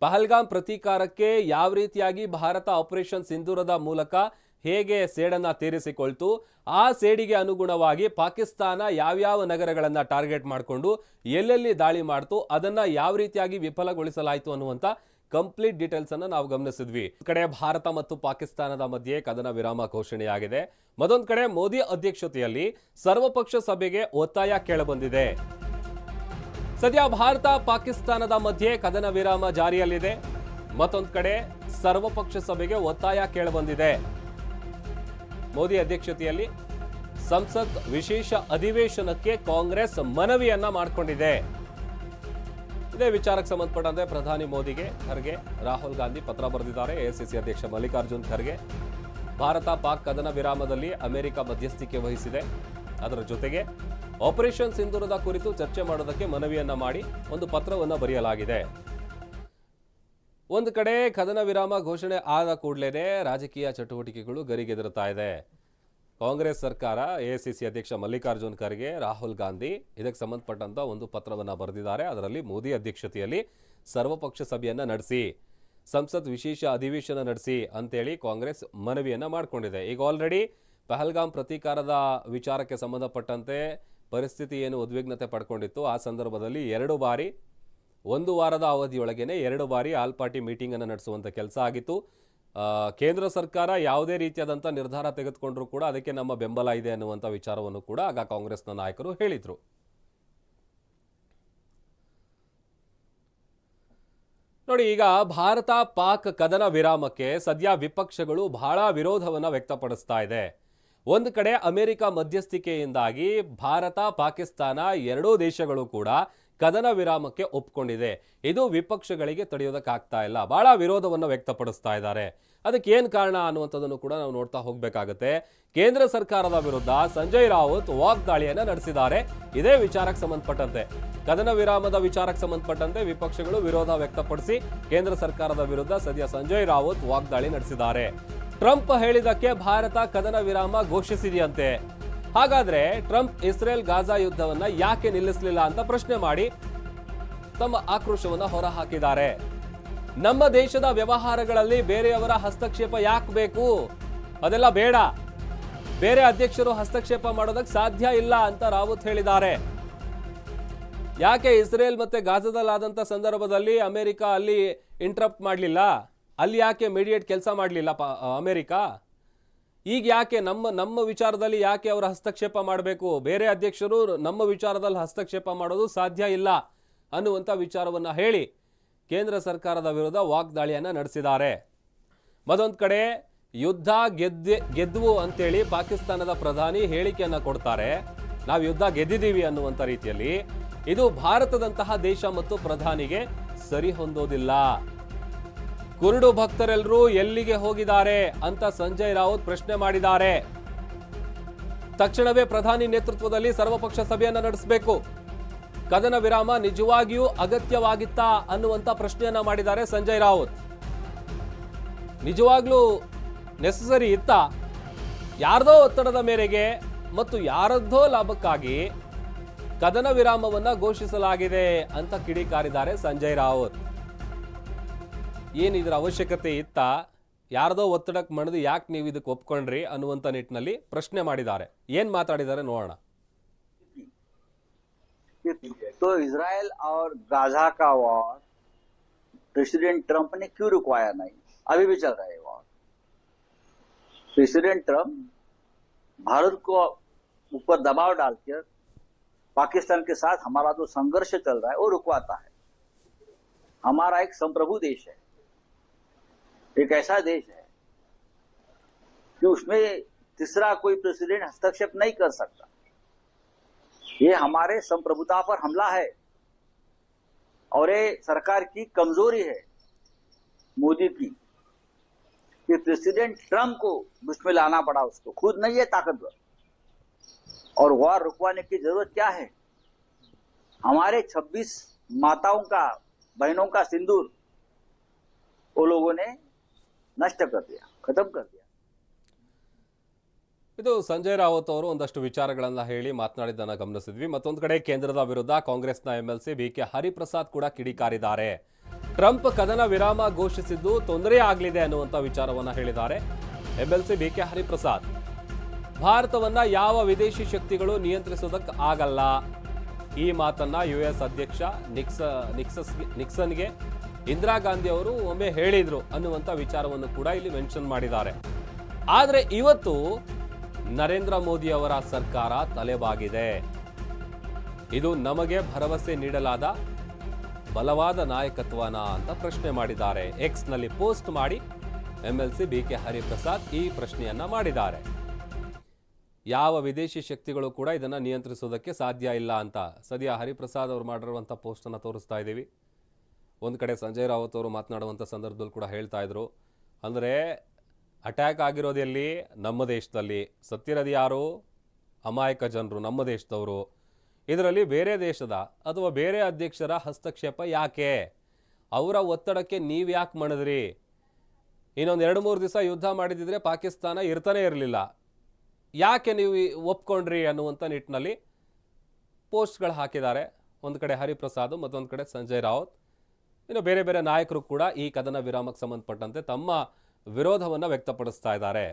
ಪಹಲ್ಗಾಮ್ ಪ್ರತೀಕಾರಕ್ಕೆ ಯಾವ ರೀತಿಯಾಗಿ ಭಾರತ ಆಪರೇಷನ್ ಸಿಂಧೂರದ ಮೂಲಕ ಹೇಗೆ ಸೇಡನ್ನ ತೀರಿಸಿಕೊಳ್ತು, ಆ ಸೇಡಿಗೆ ಅನುಗುಣವಾಗಿ ಪಾಕಿಸ್ತಾನ ಯಾವ್ಯಾವ ನಗರಗಳನ್ನು ಟಾರ್ಗೆಟ್ ಮಾಡಿಕೊಂಡು, ಎಲ್ಲೆಲ್ಲಿ ದಾಳಿ ಮಾಡ್ತು, ಅದನ್ನ ಯಾವ ರೀತಿಯಾಗಿ ವಿಫಲಗೊಳಿಸಲಾಯಿತು ಅನ್ನುವಂತ ಕಂಪ್ಲೀಟ್ ಡೀಟೇಲ್ಸ್ ಅನ್ನ ನಾವು ಗಮನಿಸಿದ್ವಿ. ಕಡೆ ಭಾರತ ಮತ್ತು ಪಾಕಿಸ್ತಾನದ ಮಧ್ಯೆ ಕದನ ವಿರಾಮ ಘೋಷಣೆಯಾಗಿದೆ. ಮತ್ತೊಂದು ಕಡೆ ಮೋದಿ ಅಧ್ಯಕ್ಷತೆಯಲ್ಲಿ ಸರ್ವಪಕ್ಷ ಸಭೆಗೆ ಒತ್ತಾಯ ಕೇಳಬಂದಿದೆ. ಸದ್ಯ ಭಾರತ ಪಾಕಿಸ್ತಾನದ ಮಧ್ಯೆ ಕದನ ವಿರಾಮ ಜಾರಿಯಲ್ಲಿದೆ. ಮತ್ತೊಂದು ಕಡೆ ಸರ್ವಪಕ್ಷ ಸಭೆಗೆ ಒತ್ತಾಯ ಕೇಳಬಂದಿದೆ. ಮೋದಿ ಅಧ್ಯಕ್ಷತೆಯಲ್ಲಿ ಸಂಸತ್ ವಿಶೇಷ ಅಧಿವೇಶನಕ್ಕೆ ಕಾಂಗ್ರೆಸ್ ಮನವಿಯನ್ನ ಮಾಡಿಕೊಂಡಿದೆ. ಇದೇ ವಿಚಾರಕ್ಕೆ ಸಂಬಂಧಪಟ್ಟಂತೆ ಪ್ರಧಾನಿ ಮೋದಿಗೆ ಖರ್ಗೆ, ರಾಹುಲ್ ಗಾಂಧಿ ಪತ್ರ ಬರೆದಿದ್ದಾರೆ. ಎಐಸಿಸಿ ಅಧ್ಯಕ್ಷ ಮಲ್ಲಿಕಾರ್ಜುನ್ ಖರ್ಗೆ. ಭಾರತ ಪಾಕ್ ಕದನ ವಿರಾಮದಲ್ಲಿ ಅಮೆರಿಕ ಮಧ್ಯಸ್ಥಿಕೆ ವಹಿಸಿದೆ. ಅದರ ಜೊತೆಗೆ ಆಪರೇಷನ್ ಸಿಂಧೂರದ ಕುರಿತು ಚರ್ಚೆ ಮಾಡೋದಕ್ಕೆ ಮನವಿಯನ್ನ ಮಾಡಿ ಒಂದು ಪತ್ರವನ್ನು ಬರೆಯಲಾಗಿದೆ. ಒಂದು ಕಡೆ ಕದನ ವಿರಾಮ ಘೋಷಣೆ ಆದ ಕೂಡಲೇ ರಾಜಕೀಯ ಚಟುವಟಿಕೆಗಳು ಗರಿಗೆದರುತ್ತಾ ಇದೆ. ಕಾಂಗ್ರೆಸ್ ಸರ್ಕಾರ ಎ ಅಧ್ಯಕ್ಷ ಮಲ್ಲಿಕಾರ್ಜುನ್ ಖರ್ಗೆ, ರಾಹುಲ್ ಗಾಂಧಿ ಇದಕ್ಕೆ ಸಂಬಂಧಪಟ್ಟಂತ ಒಂದು ಪತ್ರವನ್ನು ಬರೆದಿದ್ದಾರೆ. ಅದರಲ್ಲಿ ಮೋದಿ ಅಧ್ಯಕ್ಷತೆಯಲ್ಲಿ ಸರ್ವಪಕ್ಷ ಸಭೆಯನ್ನು ನಡೆಸಿ, ಸಂಸತ್ ವಿಶೇಷ ಅಧಿವೇಶನ ನಡೆಸಿ ಅಂತೇಳಿ ಕಾಂಗ್ರೆಸ್ ಮನವಿಯನ್ನು ಮಾಡಿಕೊಂಡಿದೆ. ಈಗ ಆಲ್ರೆಡಿ ಪಹಲ್ಗಾಮ್ ಪ್ರತೀಕಾರದ ವಿಚಾರಕ್ಕೆ ಸಂಬಂಧಪಟ್ಟಂತೆ ಪರಿಸ್ಥಿತಿ ಏನು ಉದ್ವಿಗ್ನತೆ ಪಡ್ಕೊಂಡಿತ್ತು, ಆ ಸಂದರ್ಭದಲ್ಲಿ ಎರಡು ಬಾರಿ, ಒಂದು ವಾರದ ಅವಧಿಯೊಳಗೇನೆ ಎರಡು ಬಾರಿ ಆಲ್ ಪಾರ್ಟಿ ಮೀಟಿಂಗನ್ನು ನಡೆಸುವಂಥ ಕೆಲಸ ಆಗಿತ್ತು. ಕೇಂದ್ರ ಸರ್ಕಾರ ಯಾವುದೇ ರೀತಿಯಾದಂಥ ನಿರ್ಧಾರ ತೆಗೆದುಕೊಂಡ್ರೂ ಕೂಡ ಅದಕ್ಕೆ ನಮ್ಮ ಬೆಂಬಲ ಇದೆ ಅನ್ನುವಂಥ ವಿಚಾರವನ್ನು ಕೂಡ ಆಗ ಕಾಂಗ್ರೆಸ್ನ ನಾಯಕರು ಹೇಳಿದರು. ನೋಡಿ, ಈಗ ಭಾರತ ಪಾಕ್ ಕದನ ವಿರಾಮಕ್ಕೆ ಸದ್ಯ ವಿಪಕ್ಷಗಳು ಬಹಳ ವಿರೋಧವನ್ನು ವ್ಯಕ್ತಪಡಿಸ್ತಾ ಇದೆ. ಒಂದು ಕಡೆ ಅಮೆರಿಕ ಮಧ್ಯಸ್ಥಿಕೆಯಿಂದಾಗಿ ಭಾರತ, ಪಾಕಿಸ್ತಾನ ಎರಡೂ ದೇಶಗಳು ಕೂಡ ಕದನ ವಿರಾಮಕ್ಕೆ ಒಪ್ಕೊಂಡಿದೆ. ಇದು ವಿಪಕ್ಷಗಳಿಗೆ ತಡೆಯೋದಕ್ಕಾಗ್ತಾ ಇಲ್ಲ. ಬಹಳ ವಿರೋಧವನ್ನು ವ್ಯಕ್ತಪಡಿಸ್ತಾ ಇದ್ದಾರೆ. ಅದಕ್ಕೆ ಏನು ಕಾರಣ ಅನ್ನುವಂಥದ್ದನ್ನು ಕೂಡ ನಾವು ನೋಡ್ತಾ ಹೋಗಬೇಕಾಗುತ್ತೆ. ಕೇಂದ್ರ ಸರ್ಕಾರದ ವಿರುದ್ಧ ಸಂಜಯ್ ರಾವತ್ ವಾಗ್ದಾಳಿಯನ್ನು ನಡೆಸಿದ್ದಾರೆ. ಇದೇ ವಿಚಾರಕ್ಕೆ ಸಂಬಂಧಪಟ್ಟಂತೆ. ಕದನ ವಿರಾಮದ ವಿಚಾರಕ್ಕೆ ಸಂಬಂಧಪಟ್ಟಂತೆ ವಿಪಕ್ಷಗಳು ವಿರೋಧ ವ್ಯಕ್ತಪಡಿಸಿ ಕೇಂದ್ರ ಸರ್ಕಾರದ ವಿರುದ್ಧ ಸದ್ಯ ಸಂಜಯ್ ರಾವತ್ ವಾಗ್ದಾಳಿ ನಡೆಸಿದ್ದಾರೆ. ಟ್ರಂಪ್ ಹೇಳಿದಕ್ಕೆ ಭಾರತ ಕದನ ವಿರಾಮ ಘೋಷಿಸಿದೆಯಂತೆ. ಹಾಗಾದ್ರೆ ಟ್ರಂಪ್ ಇಸ್ರೇಲ್ ಗಾಜಾ ಯುದ್ಧವನ್ನ ಯಾಕೆ ನಿಲ್ಲಿಸಲಿಲ್ಲ ಅಂತ ಪ್ರಶ್ನೆ ಮಾಡಿ ತಮ್ಮ ಆಕ್ರೋಶವನ್ನ ಹೊರಹಾಕಿದ್ದಾರೆ. ನಮ್ಮ ದೇಶದ ವ್ಯವಹಾರಗಳಲ್ಲಿ ಬೇರೆಯವರ ಹಸ್ತಕ್ಷೇಪ ಯಾಕೆ ಬೇಕು? ಅದೆಲ್ಲ ಬೇಡ. ಬೇರೆ ಅಧ್ಯಕ್ಷರು ಹಸ್ತಕ್ಷೇಪ ಮಾಡೋದಕ್ಕೆ ಸಾಧ್ಯ ಇಲ್ಲ ಅಂತ ರಾವತ್ ಹೇಳಿದ್ದಾರೆ. ಯಾಕೆ ಇಸ್ರೇಲ್ ಮತ್ತೆ ಗಾಜಾದಲ್ಲಾದಂಥ ಸಂದರ್ಭದಲ್ಲಿ ಅಮೆರಿಕ ಅಲ್ಲಿ ಇಂಟ್ರಪ್ಟ್ ಮಾಡಲಿಲ್ಲ? ಅಲ್ಲಿ ಯಾಕೆ ಮೀಡಿಯೇಟ್ ಕೆಲಸ ಮಾಡಲಿಲ್ಲ ಅಮೆರಿಕ? ಈಗ ಯಾಕೆ ನಮ್ಮ ನಮ್ಮ ವಿಚಾರದಲ್ಲಿ ಯಾಕೆ ಅವರು ಹಸ್ತಕ್ಷೇಪ ಮಾಡಬೇಕು? ಬೇರೆ ಅಧ್ಯಕ್ಷರು ನಮ್ಮ ವಿಚಾರದಲ್ಲಿ ಹಸ್ತಕ್ಷೇಪ ಮಾಡೋದು ಸಾಧ್ಯ ಇಲ್ಲ ಅನ್ನುವಂಥ ವಿಚಾರವನ್ನು ಹೇಳಿ ಕೇಂದ್ರ ಸರ್ಕಾರದ ವಿರುದ್ಧ ವಾಗ್ದಾಳಿಯನ್ನು ನಡೆಸಿದ್ದಾರೆ. ಮತ್ತೊಂದು ಕಡೆ ಯುದ್ಧ ಗೆದ್ದೆ ಗೆದ್ದುವು ಅಂತೇಳಿ ಪಾಕಿಸ್ತಾನದ ಪ್ರಧಾನಿ ಹೇಳಿಕೆಯನ್ನು ಕೊಡ್ತಾರೆ. ನಾವು ಯುದ್ಧ ಗೆದ್ದಿದ್ದೀವಿ ಅನ್ನುವಂಥ ರೀತಿಯಲ್ಲಿ. ಇದು ಭಾರತದಂತಹ ದೇಶ ಮತ್ತು ಪ್ರಧಾನಿಗೆ ಸರಿ ಹೊಂದೋದಿಲ್ಲ ಕುರುಡು ಭಕ್ತರೆಲ್ಲರೂ ಎಲ್ಲಿಗೆ ಹೋಗಿದ್ದಾರೆ ಅಂತ ಸಂಜಯ್ ರಾವತ್ ಪ್ರಶ್ನೆ ಮಾಡಿದ್ದಾರೆ. ತಕ್ಷಣವೇ ಪ್ರಧಾನಿ ನೇತೃತ್ವದಲ್ಲಿ ಸರ್ವಪಕ್ಷ ಸಭೆಯನ್ನು ನಡೆಸಬೇಕು. ಕದನ ವಿರಾಮ ನಿಜವಾಗಿಯೂ ಅಗತ್ಯವಾಗಿತ್ತಾ ಅನ್ನುವಂತ ಪ್ರಶ್ನೆಯನ್ನ ಮಾಡಿದ್ದಾರೆ ಸಂಜಯ್ ರಾವತ್. ನಿಜವಾಗ್ಲೂ ನೆಸಸರಿ ಇತ್ತಾ? ಯಾರದೋ ಒತ್ತಡದ ಮೇರೆಗೆ ಮತ್ತು ಯಾರದ್ದೋ ಲಾಭಕ್ಕಾಗಿ ಕದನ ವಿರಾಮವನ್ನ ಘೋಷಿಸಲಾಗಿದೆ ಅಂತ ಕಿಡಿಕಾರಿದ್ದಾರೆ ಸಂಜಯ್ ರಾವತ್. ಏನ್ ಇದ್ರ ಅವಶ್ಯಕತೆ ಇತ್ತಾ ಯಾರ್ದೋ ಒತ್ತಡಕ್ಕೆ ಮಣಿದು ಯಾಕೆ ನೀವು ಇದಕ್ಕೆ ಒಪ್ಕೊಂಡ್ರಿ ಅನ್ನುವಂಥ ನಿಟ್ಟಿನಲ್ಲಿ ಪ್ರಶ್ನೆ ಮಾಡಿದ್ದಾರೆ ಏನ್ ಮಾತಾಡಿದ್ದಾರೆ ನೋಡೋಣ तो इसराइल और गाजा का वॉर प्रेसिडेंट ट्रंप ने क्यों रुकवाया नहीं अभी भी चल रहा है वॉर प्रेसिडेंट ट्रंप भारत को ऊपर दबाव डालकर पाकिस्तान के साथ हमारा जो संघर्ष चल रहा है वो रुकवाता है हमारा एक संप्रभु देश है एक ऐसा देश है कि उसमें तीसरा कोई प्रेसिडेंट हस्तक्षेप नहीं कर सकता। ये हमारे संप्रभुता पर हमला है और ये सरकार की कमज़ोरी है मोदी की कि प्रेसिडेंट ट्रंप को बीच लाना पड़ा उसको। खुद नहीं है ताकतवर। और वॉर रुकवाने की ज़रूरत क्या है? हमारे 26 माताओं का, बहनों का सिंदूर, वो लोगों ने ನಷ್ಟ ಕರ್ ಖತಮ್ ಕರ್ ಇದು ಸಂಜಯ್ ರಾವತ್ ಅವರು ಒಂದಷ್ಟು ವಿಚಾರಗಳನ್ನು ಹೇಳಿ ಮಾತನಾಡಿದ್ದನ್ನು ಗಮನಿಸಿದ್ವಿ. ಮತ್ತೊಂದು ಕಡೆ ಕೇಂದ್ರದ ವಿರುದ್ಧ ಕಾಂಗ್ರೆಸ್ನ M L C B K Hariprasad ಕೂಡ ಕಿಡಿಕಾರಿದ್ದಾರೆ. ಟ್ರಂಪ್ ಕದನ ವಿರಾಮ ಘೋಷಿಸಿದ್ದು ತೊಂದರೆ ಆಗಲಿದೆ ಅನ್ನುವಂಥ ವಿಚಾರವನ್ನು ಹೇಳಿದ್ದಾರೆ M L C K Hariprasad. ಭಾರತವನ್ನು ಯಾವ ವಿದೇಶಿ ಶಕ್ತಿಗಳು ನಿಯಂತ್ರಿಸೋದಕ್ಕೆ ಆಗಲ್ಲ? ಈ ಮಾತನ್ನು ಯು ಎಸ್ ಅಧ್ಯಕ್ಷ ನಿಕ್ಸ ನಿಕ್ಸಸ್ ನಿಕ್ಸನ್ಗೆ ಇಂದಿರಾ ಗಾಂಧಿ ಅವರು ಒಮ್ಮೆ ಹೇಳಿದ್ರು ಅನ್ನುವಂಥ ವಿಚಾರವನ್ನು ಕೂಡ ಇಲ್ಲಿ ಮೆನ್ಷನ್ ಮಾಡಿದ್ದಾರೆ. ಆದರೆ ಇವತ್ತು ನರೇಂದ್ರ ಮೋದಿ ಅವರ ಸರ್ಕಾರ ತಲೆಬಾಗಿದೆ. ಇದು ನಮಗೆ ಭರವಸೆ ನೀಡಲಾದ ಬಲವಾದ ನಾಯಕತ್ವನ ಅಂತ ಪ್ರಶ್ನೆ ಮಾಡಿದ್ದಾರೆ. ಎಕ್ಸ್ನಲ್ಲಿ ಪೋಸ್ಟ್ ಮಾಡಿ ಎಂಎಲ್ಸಿ ಬಿ ಕೆ ಹರಿಪ್ರಸಾದ್ ಈ ಪ್ರಶ್ನೆಯನ್ನ ಮಾಡಿದ್ದಾರೆ. ಯಾವ ವಿದೇಶಿ ಶಕ್ತಿಗಳು ಕೂಡ ಇದನ್ನ ನಿಯಂತ್ರಿಸೋದಕ್ಕೆ ಸಾಧ್ಯ ಇಲ್ಲ ಅಂತ. ಸದ್ಯ ಹರಿಪ್ರಸಾದ್ ಅವರು ಮಾಡಿರುವಂಥ ಪೋಸ್ಟನ್ನು ತೋರಿಸ್ತಾ ಇದ್ದೀವಿ. ಒಂದು ಕಡೆ ಸಂಜಯ್ ರಾವತ್ ಅವರು ಮಾತನಾಡುವಂಥ ಸಂದರ್ಭದಲ್ಲಿ ಕೂಡ ಹೇಳ್ತಾ ಇದ್ರು. ಅಂದರೆ ಅಟ್ಯಾಕ್ ಆಗಿರೋದೆಲ್ಲಿ ನಮ್ಮ ದೇಶದಲ್ಲಿ ಸತ್ತಿರೋದು ಯಾರು? ಅಮಾಯಕ ಜನರು, ನಮ್ಮ ದೇಶದವರು. ಇದರಲ್ಲಿ ಬೇರೆ ದೇಶದ ಅಥವಾ ಬೇರೆ ಅಧ್ಯಕ್ಷರ ಹಸ್ತಕ್ಷೇಪ ಯಾಕೆ? ಅವರ ಒತ್ತಡಕ್ಕೆ ನೀವು ಯಾಕೆ ಮಾಡಿದ್ರಿ ಇನ್ನೊಂದು ಎರಡು ಮೂರು ದಿವಸ ಯುದ್ಧ ಮಾಡಿದಿದ್ರೆ ಪಾಕಿಸ್ತಾನ ಇರ್ತಾನೆ ಇರಲಿಲ್ಲ. ಯಾಕೆ ನೀವು ಒಪ್ಕೊಂಡ್ರಿ ಅನ್ನುವಂಥ ನಿಟ್ಟಿನಲ್ಲಿ ಪೋಸ್ಟ್ಗಳು ಹಾಕಿದ್ದಾರೆ. ಒಂದು ಕಡೆ ಹರಿಪ್ರಸಾದ್, ಮತ್ತೊಂದು ಕಡೆ ಸಂಜಯ್ ರಾವತ್. ಇನ್ನು ಬೇರೆ ಬೇರೆ ನಾಯಕರು ಕೂಡ ಈ ಕದನ ವಿರಾಮಕ್ಕೆ ಸಂಬಂಧಪಟ್ಟಂತೆ ತಮ್ಮ ವಿರೋಧವನ್ನು ವ್ಯಕ್ತಪಡಿಸ್ತಾ ಇದ್ದಾರೆ.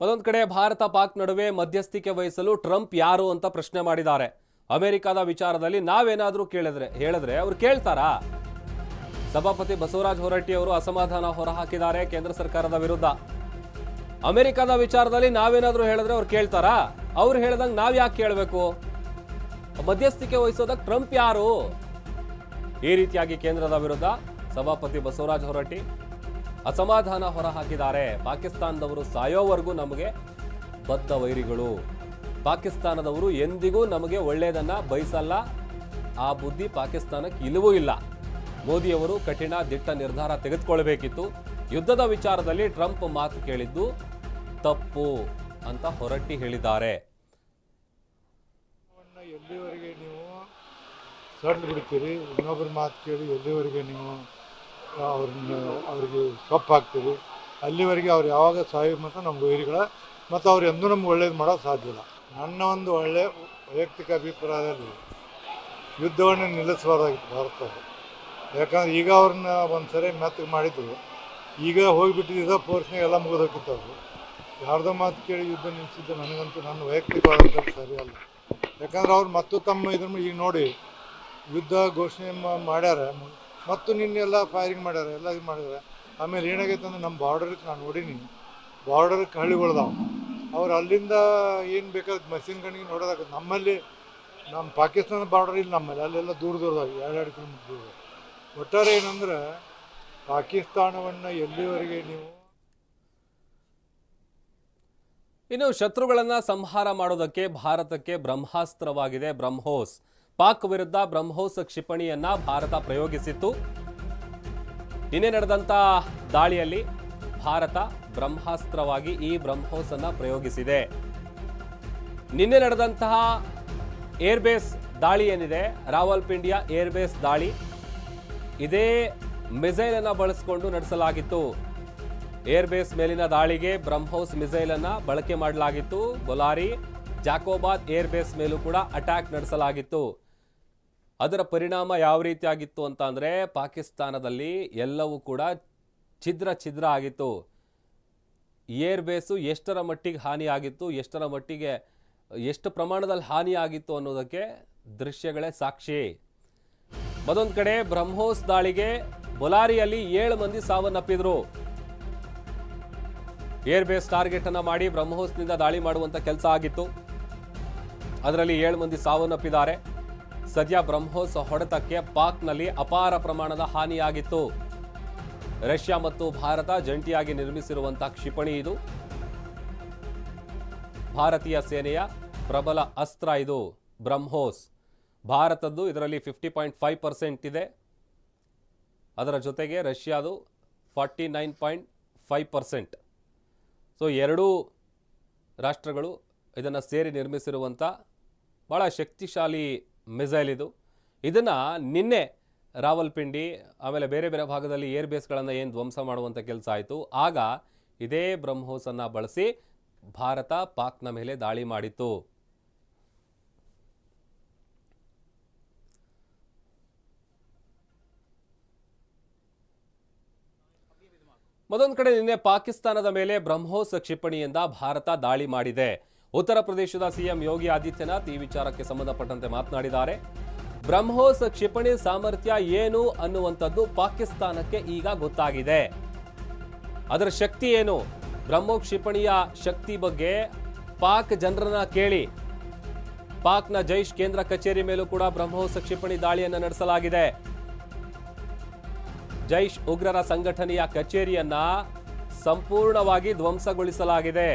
ಮತ್ತೊಂದು ಕಡೆ ಭಾರತ ಪಾಕ್ ನಡುವೆ ಮಧ್ಯಸ್ಥಿಕೆ ವಹಿಸಲು ಟ್ರಂಪ್ ಯಾರು ಅಂತ ಪ್ರಶ್ನೆ ಮಾಡಿದ್ದಾರೆ. ಅಮೆರಿಕದ ವಿಚಾರದಲ್ಲಿ ನಾವೇನಾದರೂ ಕೇಳಿದ್ರೆ, ಹೇಳಿದ್ರೆ ಅವ್ರು ಕೇಳ್ತಾರಾ? ಸಭಾಪತಿ ಬಸವರಾಜ ಹೊರಟ್ಟಿ ಅವರು ಅಸಮಾಧಾನ ಹೊರಹಾಕಿದ್ದಾರೆ ಕೇಂದ್ರ ಸರ್ಕಾರದ ವಿರುದ್ಧ. ಅಮೆರಿಕದ ವಿಚಾರದಲ್ಲಿ ನಾವೇನಾದರೂ ಹೇಳಿದ್ರೆ ಅವ್ರು ಕೇಳ್ತಾರಾ? ಅವ್ರು ಹೇಳ್ದಂಗೆ ನಾವು ಯಾಕೆ ಕೇಳಬೇಕು? ಮಧ್ಯಸ್ಥಿಕೆ ವಹಿಸೋದಕ್ಕೆ ಟ್ರಂಪ್ ಯಾರು? ಈ ರೀತಿಯಾಗಿ ಕೇಂದ್ರದ ವಿರುದ್ಧ ಸಭಾಪತಿ ಬಸವರಾಜ ಹೊರಟ್ಟಿ. ಅಸಮಾಧಾನ ಹೊರಹಾಕಿದ್ದಾರೆ. ಪಾಕಿಸ್ತಾನದವರು ಸಾಯೋವರೆಗೂ ನಮಗೆ ಬದ್ಧ ವೈರಿಗಳು. ಪಾಕಿಸ್ತಾನದವರು ಎಂದಿಗೂ ನಮಗೆ ಒಳ್ಳೆಯದನ್ನ ಬಯಸಲ್ಲ. ಆ ಬುದ್ಧಿ ಪಾಕಿಸ್ತಾನಕ್ಕೆ ಇಲ್ಲವೂ ಇಲ್ಲ. ಮೋದಿಯವರು ಕಠಿಣ ದಿಟ್ಟ ನಿರ್ಧಾರ ತೆಗೆದುಕೊಳ್ಳಬೇಕಿತ್ತು ಯುದ್ಧದ ವಿಚಾರದಲ್ಲಿ ಟ್ರಂಪ್ ಮಾತು ಕೇಳಿದ್ದು ತಪ್ಪು ಅಂತ ಹೊರಟ್ಟಿ ಹೇಳಿದ್ದಾರೆ. ಎಲ್ಲಿವರೆಗೆ ನೀವು ಸಣ್ಣ ಬಿಡ್ತೀರಿ ಇನ್ನೊಬ್ಬರ ಮಾತು ಕೇಳಿ ಎಲ್ಲಿವರೆಗೆ ನೀವು ಅವ್ರನ್ನ, ಅವರಿಗೆ ಹಾಕ್ತೀರಿ. ಅಲ್ಲಿವರೆಗೆ ಅವ್ರು ಯಾವಾಗ ಸಾಯೋ ಮತ್ತು ನಮ್ಮ ವೈರಿಗಳ, ಮತ್ತು ಅವ್ರು ಎಂದೂ ನಮ್ಗೆ ಒಳ್ಳೇದು ಮಾಡೋಕ್ಕೆ ಸಾಧ್ಯ ಇಲ್ಲ. ನನ್ನ ಒಂದು ಒಳ್ಳೆಯ ವೈಯಕ್ತಿಕ ಅಭಿಪ್ರಾಯದಲ್ಲಿ ಯುದ್ಧವನ್ನು ನಿಲ್ಲಿಸಬಾರ್ದಾಗಿತ್ತು ಭಾರತ ಯಾಕಂದ್ರೆ ಈಗ ಅವ್ರನ್ನ ಒಂದು ಸರಿ ಮೆತ್ತಗೆ ಮಾಡಿದ್ರು. ಈಗ ಹೋಗಿಬಿಟ್ಟಿದ್ದ ಫೋರ್ಸ್ನಾಗ ಎಲ್ಲ ಮುಗಿದೋಗಿತ್ತು ಅವರು. ಯಾರ್ದೋ ಮಾತು ಕೇಳಿ ಯುದ್ಧ ನಿಲ್ಲಿಸಿದ್ದು ನನಗಂತೂ ನನ್ನ ವೈಯಕ್ತಿಕವಾದಂಥ ಸರಿ ಅಲ್ಲ ಯಾಕಂದ್ರೆ ಅವ್ರು ಮತ್ತು ತಮ್ಮ ಇದ್ರ ಈಗ ನೋಡಿ, ಯುದ್ಧ ಘೋಷಣೆ ಮಾಡ್ಯಾರ. ಮತ್ತು ನಿನ್ನೆಲ್ಲ ಫೈರಿಂಗ್ ಮಾಡ್ಯಾರ, ಎಲ್ಲ ಇದು ಮಾಡ್ಯಾರ ಆಮೇಲೆ ಏನಾಗೈತೆ ಅಂದ್ರೆ ನಮ್ಮ ಬಾರ್ಡರ್ಗೆ ನಾನು ನೋಡೀನಿ. ಬಾರ್ಡರ್ ಹಳ್ಳಿಗಳ್ದಾವ ಅವ್ರು ಅಲ್ಲಿಂದ ಏನು ಬೇಕಾದ ಮಷಿನ್ ಗಣಿಗೆ ನೋಡೋದಾಗ ನಮ್ಮಲ್ಲಿ ನಮ್ಮ ಪಾಕಿಸ್ತಾನ ಬಾರ್ಡರ್ ಇಲ್ಲಿ ನಮ್ಮಲ್ಲಿ. ಅಲ್ಲೆಲ್ಲ ದೂರ ದೂರದಾಗ ಎರಡು ಕಿಲೋಮೀಟ್ರ್ ದೂರ. ಒಟ್ಟಾರೆ ಏನಂದ್ರೆ, ಪಾಕಿಸ್ತಾನವನ್ನು ಎಲ್ಲಿವರೆಗೆ ನೀವು ಇನ್ನು ಶತ್ರುಗಳನ್ನು ಸಂಹಾರ ಮಾಡೋದಕ್ಕೆ ಭಾರತಕ್ಕೆ ಬ್ರಹ್ಮಾಸ್ತ್ರವಾಗಿದೆ ಬ್ರಹ್ಮೋಸ್. ಪಾಕ್ ವಿರುದ್ಧ ಬ್ರಹ್ಮೋಸ್ ಕ್ಷಿಪಣಿಯನ್ನ ಭಾರತ ಪ್ರಯೋಗಿಸಿತ್ತು. ನಿನ್ನೆ ನಡೆದಂತ ದಾಳಿಯಲ್ಲಿ ಭಾರತ ಬ್ರಹ್ಮಾಸ್ತ್ರವಾಗಿ ಈ ಬ್ರಹ್ಮೋಸ್ ಅನ್ನ ಪ್ರಯೋಗಿಸಿದೆ. ನಿನ್ನೆ ನಡೆದಂತಹ ಏರ್ಬೇಸ್ ದಾಳಿ ಏನಿದೆ, ರಾವಲ್ಪಿಂಡಿಯ ಏರ್ಬೇಸ್ ದಾಳಿ, ಇದೇ ಮಿಸೈಲ್ ಅನ್ನ ಬಳಸಿಕೊಂಡು ನಡೆಸಲಾಗಿತ್ತು. ಏರ್ಬೇಸ್ ಮೇಲಿನ ದಾಳಿಗೆ ಬ್ರಹ್ಮೋಸ್ ಮಿಸೈಲ್ ಅನ್ನ ಬಳಕೆ ಮಾಡಲಾಗಿತ್ತು. ಬೊಲಾರಿ, ಜಾಕೋಬಾದ್ ಏರ್ಬೇಸ್ ಮೇಲೂ ಕೂಡ ಅಟ್ಯಾಕ್ ನಡೆಸಲಾಗಿತ್ತು. ಅದರ ಪರಿಣಾಮ ಯಾವ ರೀತಿಯಾಗಿತ್ತು ಅಂತ ಅಂದರೆ ಪಾಕಿಸ್ತಾನದಲ್ಲಿ ಎಲ್ಲವೂ ಕೂಡ ಛಿದ್ರ ಛಿದ್ರ ಆಗಿತ್ತು. ಏರ್ಬೇಸು ಎಷ್ಟರ ಮಟ್ಟಿಗೆ ಹಾನಿಯಾಗಿತ್ತು, ಎಷ್ಟರ ಮಟ್ಟಿಗೆ, ಎಷ್ಟು ಪ್ರಮಾಣದಲ್ಲಿ ಹಾನಿಯಾಗಿತ್ತು ಅನ್ನೋದಕ್ಕೆ ದೃಶ್ಯಗಳೇ ಸಾಕ್ಷಿ. ಮತ್ತೊಂದು ಕಡೆ ಬ್ರಹ್ಮೋಸ್ ದಾಳಿಗೆ ಬೊಲಾರಿಯಲ್ಲಿ ಏಳು ಮಂದಿ ಸಾವನ್ನಪ್ಪಿದ್ರು. ಏರ್ ಬೇಸ್ ಟಾರ್ಗೆಟ್ ಅನ್ನ ಮಾಡಿ ಬ್ರಹ್ಮೋಸ್ನಿಂದ ದಾಳಿ ಮಾಡುವಂತ ಕೆಲಸ ಆಗಿತ್ತು. ಅದರಲ್ಲಿ ಏಳು ಮಂದಿ ಸಾವನ್ನಪ್ಪಿದ್ದಾರೆ. ಸದ್ಯ ಬ್ರಹ್ಮೋಸ್ ಹೊಡೆತಕ್ಕೆ ಪಾಕ್ನಲ್ಲಿ ಅಪಾರ ಪ್ರಮಾಣದ ಹಾನಿಯಾಗಿತ್ತು. ರಷ್ಯಾ ಮತ್ತು ಭಾರತ ಜಂಟಿಯಾಗಿ ನಿರ್ಮಿಸಿರುವಂತಹ ಕ್ಷಿಪಣಿ ಇದು. ಭಾರತೀಯ ಸೇನೆಯ ಪ್ರಬಲ ಅಸ್ತ್ರ ಇದು ಬ್ರಹ್ಮೋಸ್. ಭಾರತದ್ದು ಇದರಲ್ಲಿ ಫಿಫ್ಟಿ ಪಾಯಿಂಟ್ ಫೈವ್ ಪರ್ಸೆಂಟ್ ಇದೆ. ಅದರ ಜೊತೆಗೆ ರಷ್ಯಾದು forty nine point five percent. So ಎರಡೂ ರಾಷ್ಟ್ರಗಳು ಇದನ್ನು ಸೇರಿ ನಿರ್ಮಿಸಿರುವಂಥ ಭಾಳ ಶಕ್ತಿಶಾಲಿ ಮಿಸೈಲ್ ಇದು. ಇದನ್ನು ನಿನ್ನೆ ರಾವಲ್ಪಿಂಡಿ, ಆಮೇಲೆ ಬೇರೆ ಬೇರೆ ಭಾಗದಲ್ಲಿ ಏರ್ ಬೇಸ್ಗಳನ್ನು ಏನು ಧ್ವಂಸ ಮಾಡುವಂಥ ಕೆಲಸ ಆಯಿತು. ಆಗ ಇದೇ ಬ್ರಹ್ಮೋಸನ್ನು ಬಳಸಿ ಭಾರತ ಪಾಕ್ನ ಮೇಲೆ ದಾಳಿ ಮಾಡಿತ್ತು. ಮತ್ತೊಂದು ಕಡೆ ನಿನ್ನೆ ಪಾಕಿಸ್ತಾನದ ಮೇಲೆ ಬ್ರಹ್ಮೋಸ್ ಕ್ಷಿಪಣಿಯಿಂದ ಭಾರತ ದಾಳಿ ಮಾಡಿದೆ. ಉತ್ತರ ಪ್ರದೇಶದ ಸಿಎಂ ಯೋಗಿ ಆದಿತ್ಯನಾಥ್ ಈ ವಿಚಾರಕ್ಕೆ ಸಂಬಂಧಪಟ್ಟಂತೆ ಮಾತನಾಡಿದ್ದಾರೆ. ಬ್ರಹ್ಮೋಸ್ ಕ್ಷಿಪಣಿ ಸಾಮರ್ಥ್ಯ ಏನು ಅನ್ನುವಂಥದ್ದು ಪಾಕಿಸ್ತಾನಕ್ಕೆ ಈಗ ಗೊತ್ತಾಗಿದೆ. ಅದರ ಶಕ್ತಿ ಏನು? ಬ್ರಹ್ಮೋ ಕ್ಷಿಪಣಿಯ ಶಕ್ತಿ ಬಗ್ಗೆ ಪಾಕ್ ಜನರನ್ನ ಕೇಳಿ. ಪಾಕ್ನ ಜೈಷ್ ಕೇಂದ್ರ ಕಚೇರಿ ಮೇಲೂ ಕೂಡ ಬ್ರಹ್ಮೋಸ್ ಕ್ಷಿಪಣಿ ದಾಳಿಯನ್ನು ನಡೆಸಲಾಗಿದೆ. ಜೈಷ್ ಉಗ್ರರ ಸಂಘಟನೆಯ ಕಚೇರಿಯನ್ನ ಸಂಪೂರ್ಣವಾಗಿ ಧ್ವಂಸಗೊಳಿಸಲಾಗಿದೆ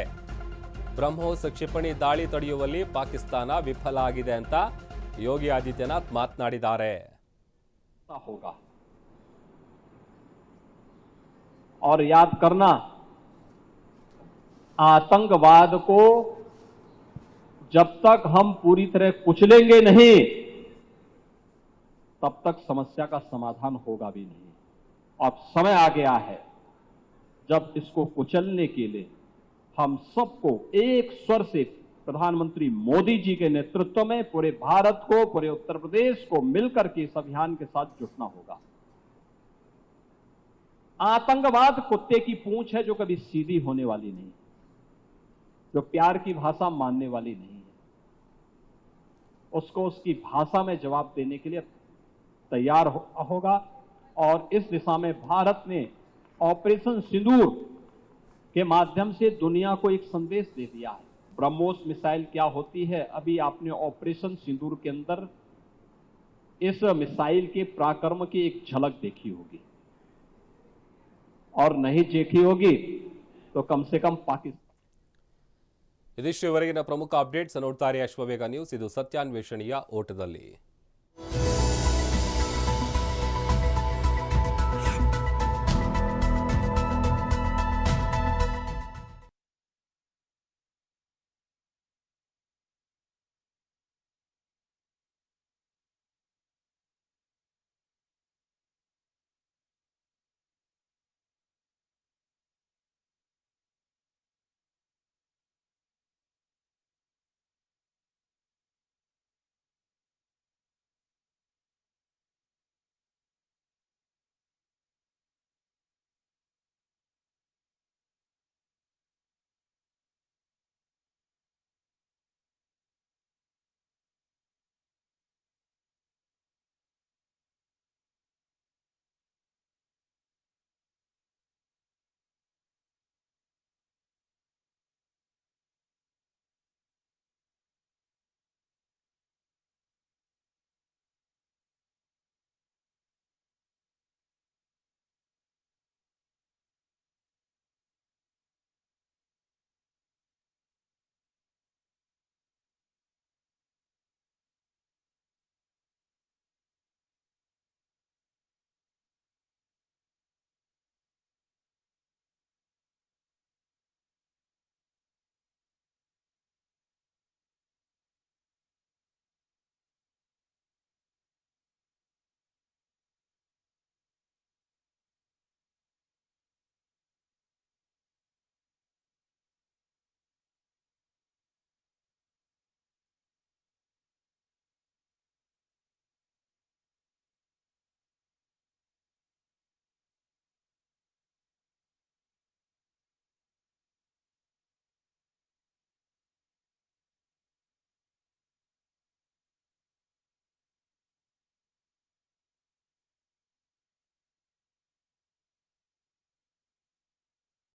ಬ್ರಹ್ಮೋಸ್ ಕ್ಷಿಪಣಿ ದಾಳಿ ತಡೆಯುವಲ್ಲಿ ಪಾಕಿಸ್ತಾನ ವಿಫಲ ಆಗಿದೆ ಅಂತ ಯೋಗಿ ಆದಿತ್ಯನಾಥ್ ಮಾತನಾಡಿದ್ದಾರೆ होगा और याद करना आतंकवाद को जब तक हम पूरी तरह कुचलेंगे नहीं तब तक समस्या का समाधान होगा भी नहीं अब समय आ गया है जब इसको कुचलने के लिए हम सबको एक स्वर से प्रधानमंत्री मोदी जी के नेतृत्व में पूरे भारत को पूरे उत्तर प्रदेश को मिलकर के इस अभियान के साथ जुटना होगा। आतंकवाद कुत्ते की पूंछ है जो कभी सीधी होने वाली नहीं जो प्यार की भाषा मानने वाली नहीं है। उसको उसकी भाषा में जवाब देने के लिए तैयार हो, होगा। और इस दिशा में भारत ने ऑपरेशन सिंदूर के माध्यम से दुनिया को एक संदेश दे दिया है ब्रह्मोस मिसाइल क्या होती है अभी आपने ऑपरेशन सिंदूर के अंदर इस मिसाइल के पराक्रम की एक झलक देखी होगी और नहीं देखी होगी तो कम से कम पाकिस्तान ಇದಿಷ್ಟು ಇವರೆಗಿನ ಪ್ರಮುಖ ಅಪ್ಡೇಟ್ಸ್ ನೋಡ್ತಾರೆ ಅಶ್ವವೇಗ ನ್ಯೂಸ್ ಇದು ಸತ್ಯಾನ್ವೇಷಣೆಯ ಓಟದಲ್ಲಿ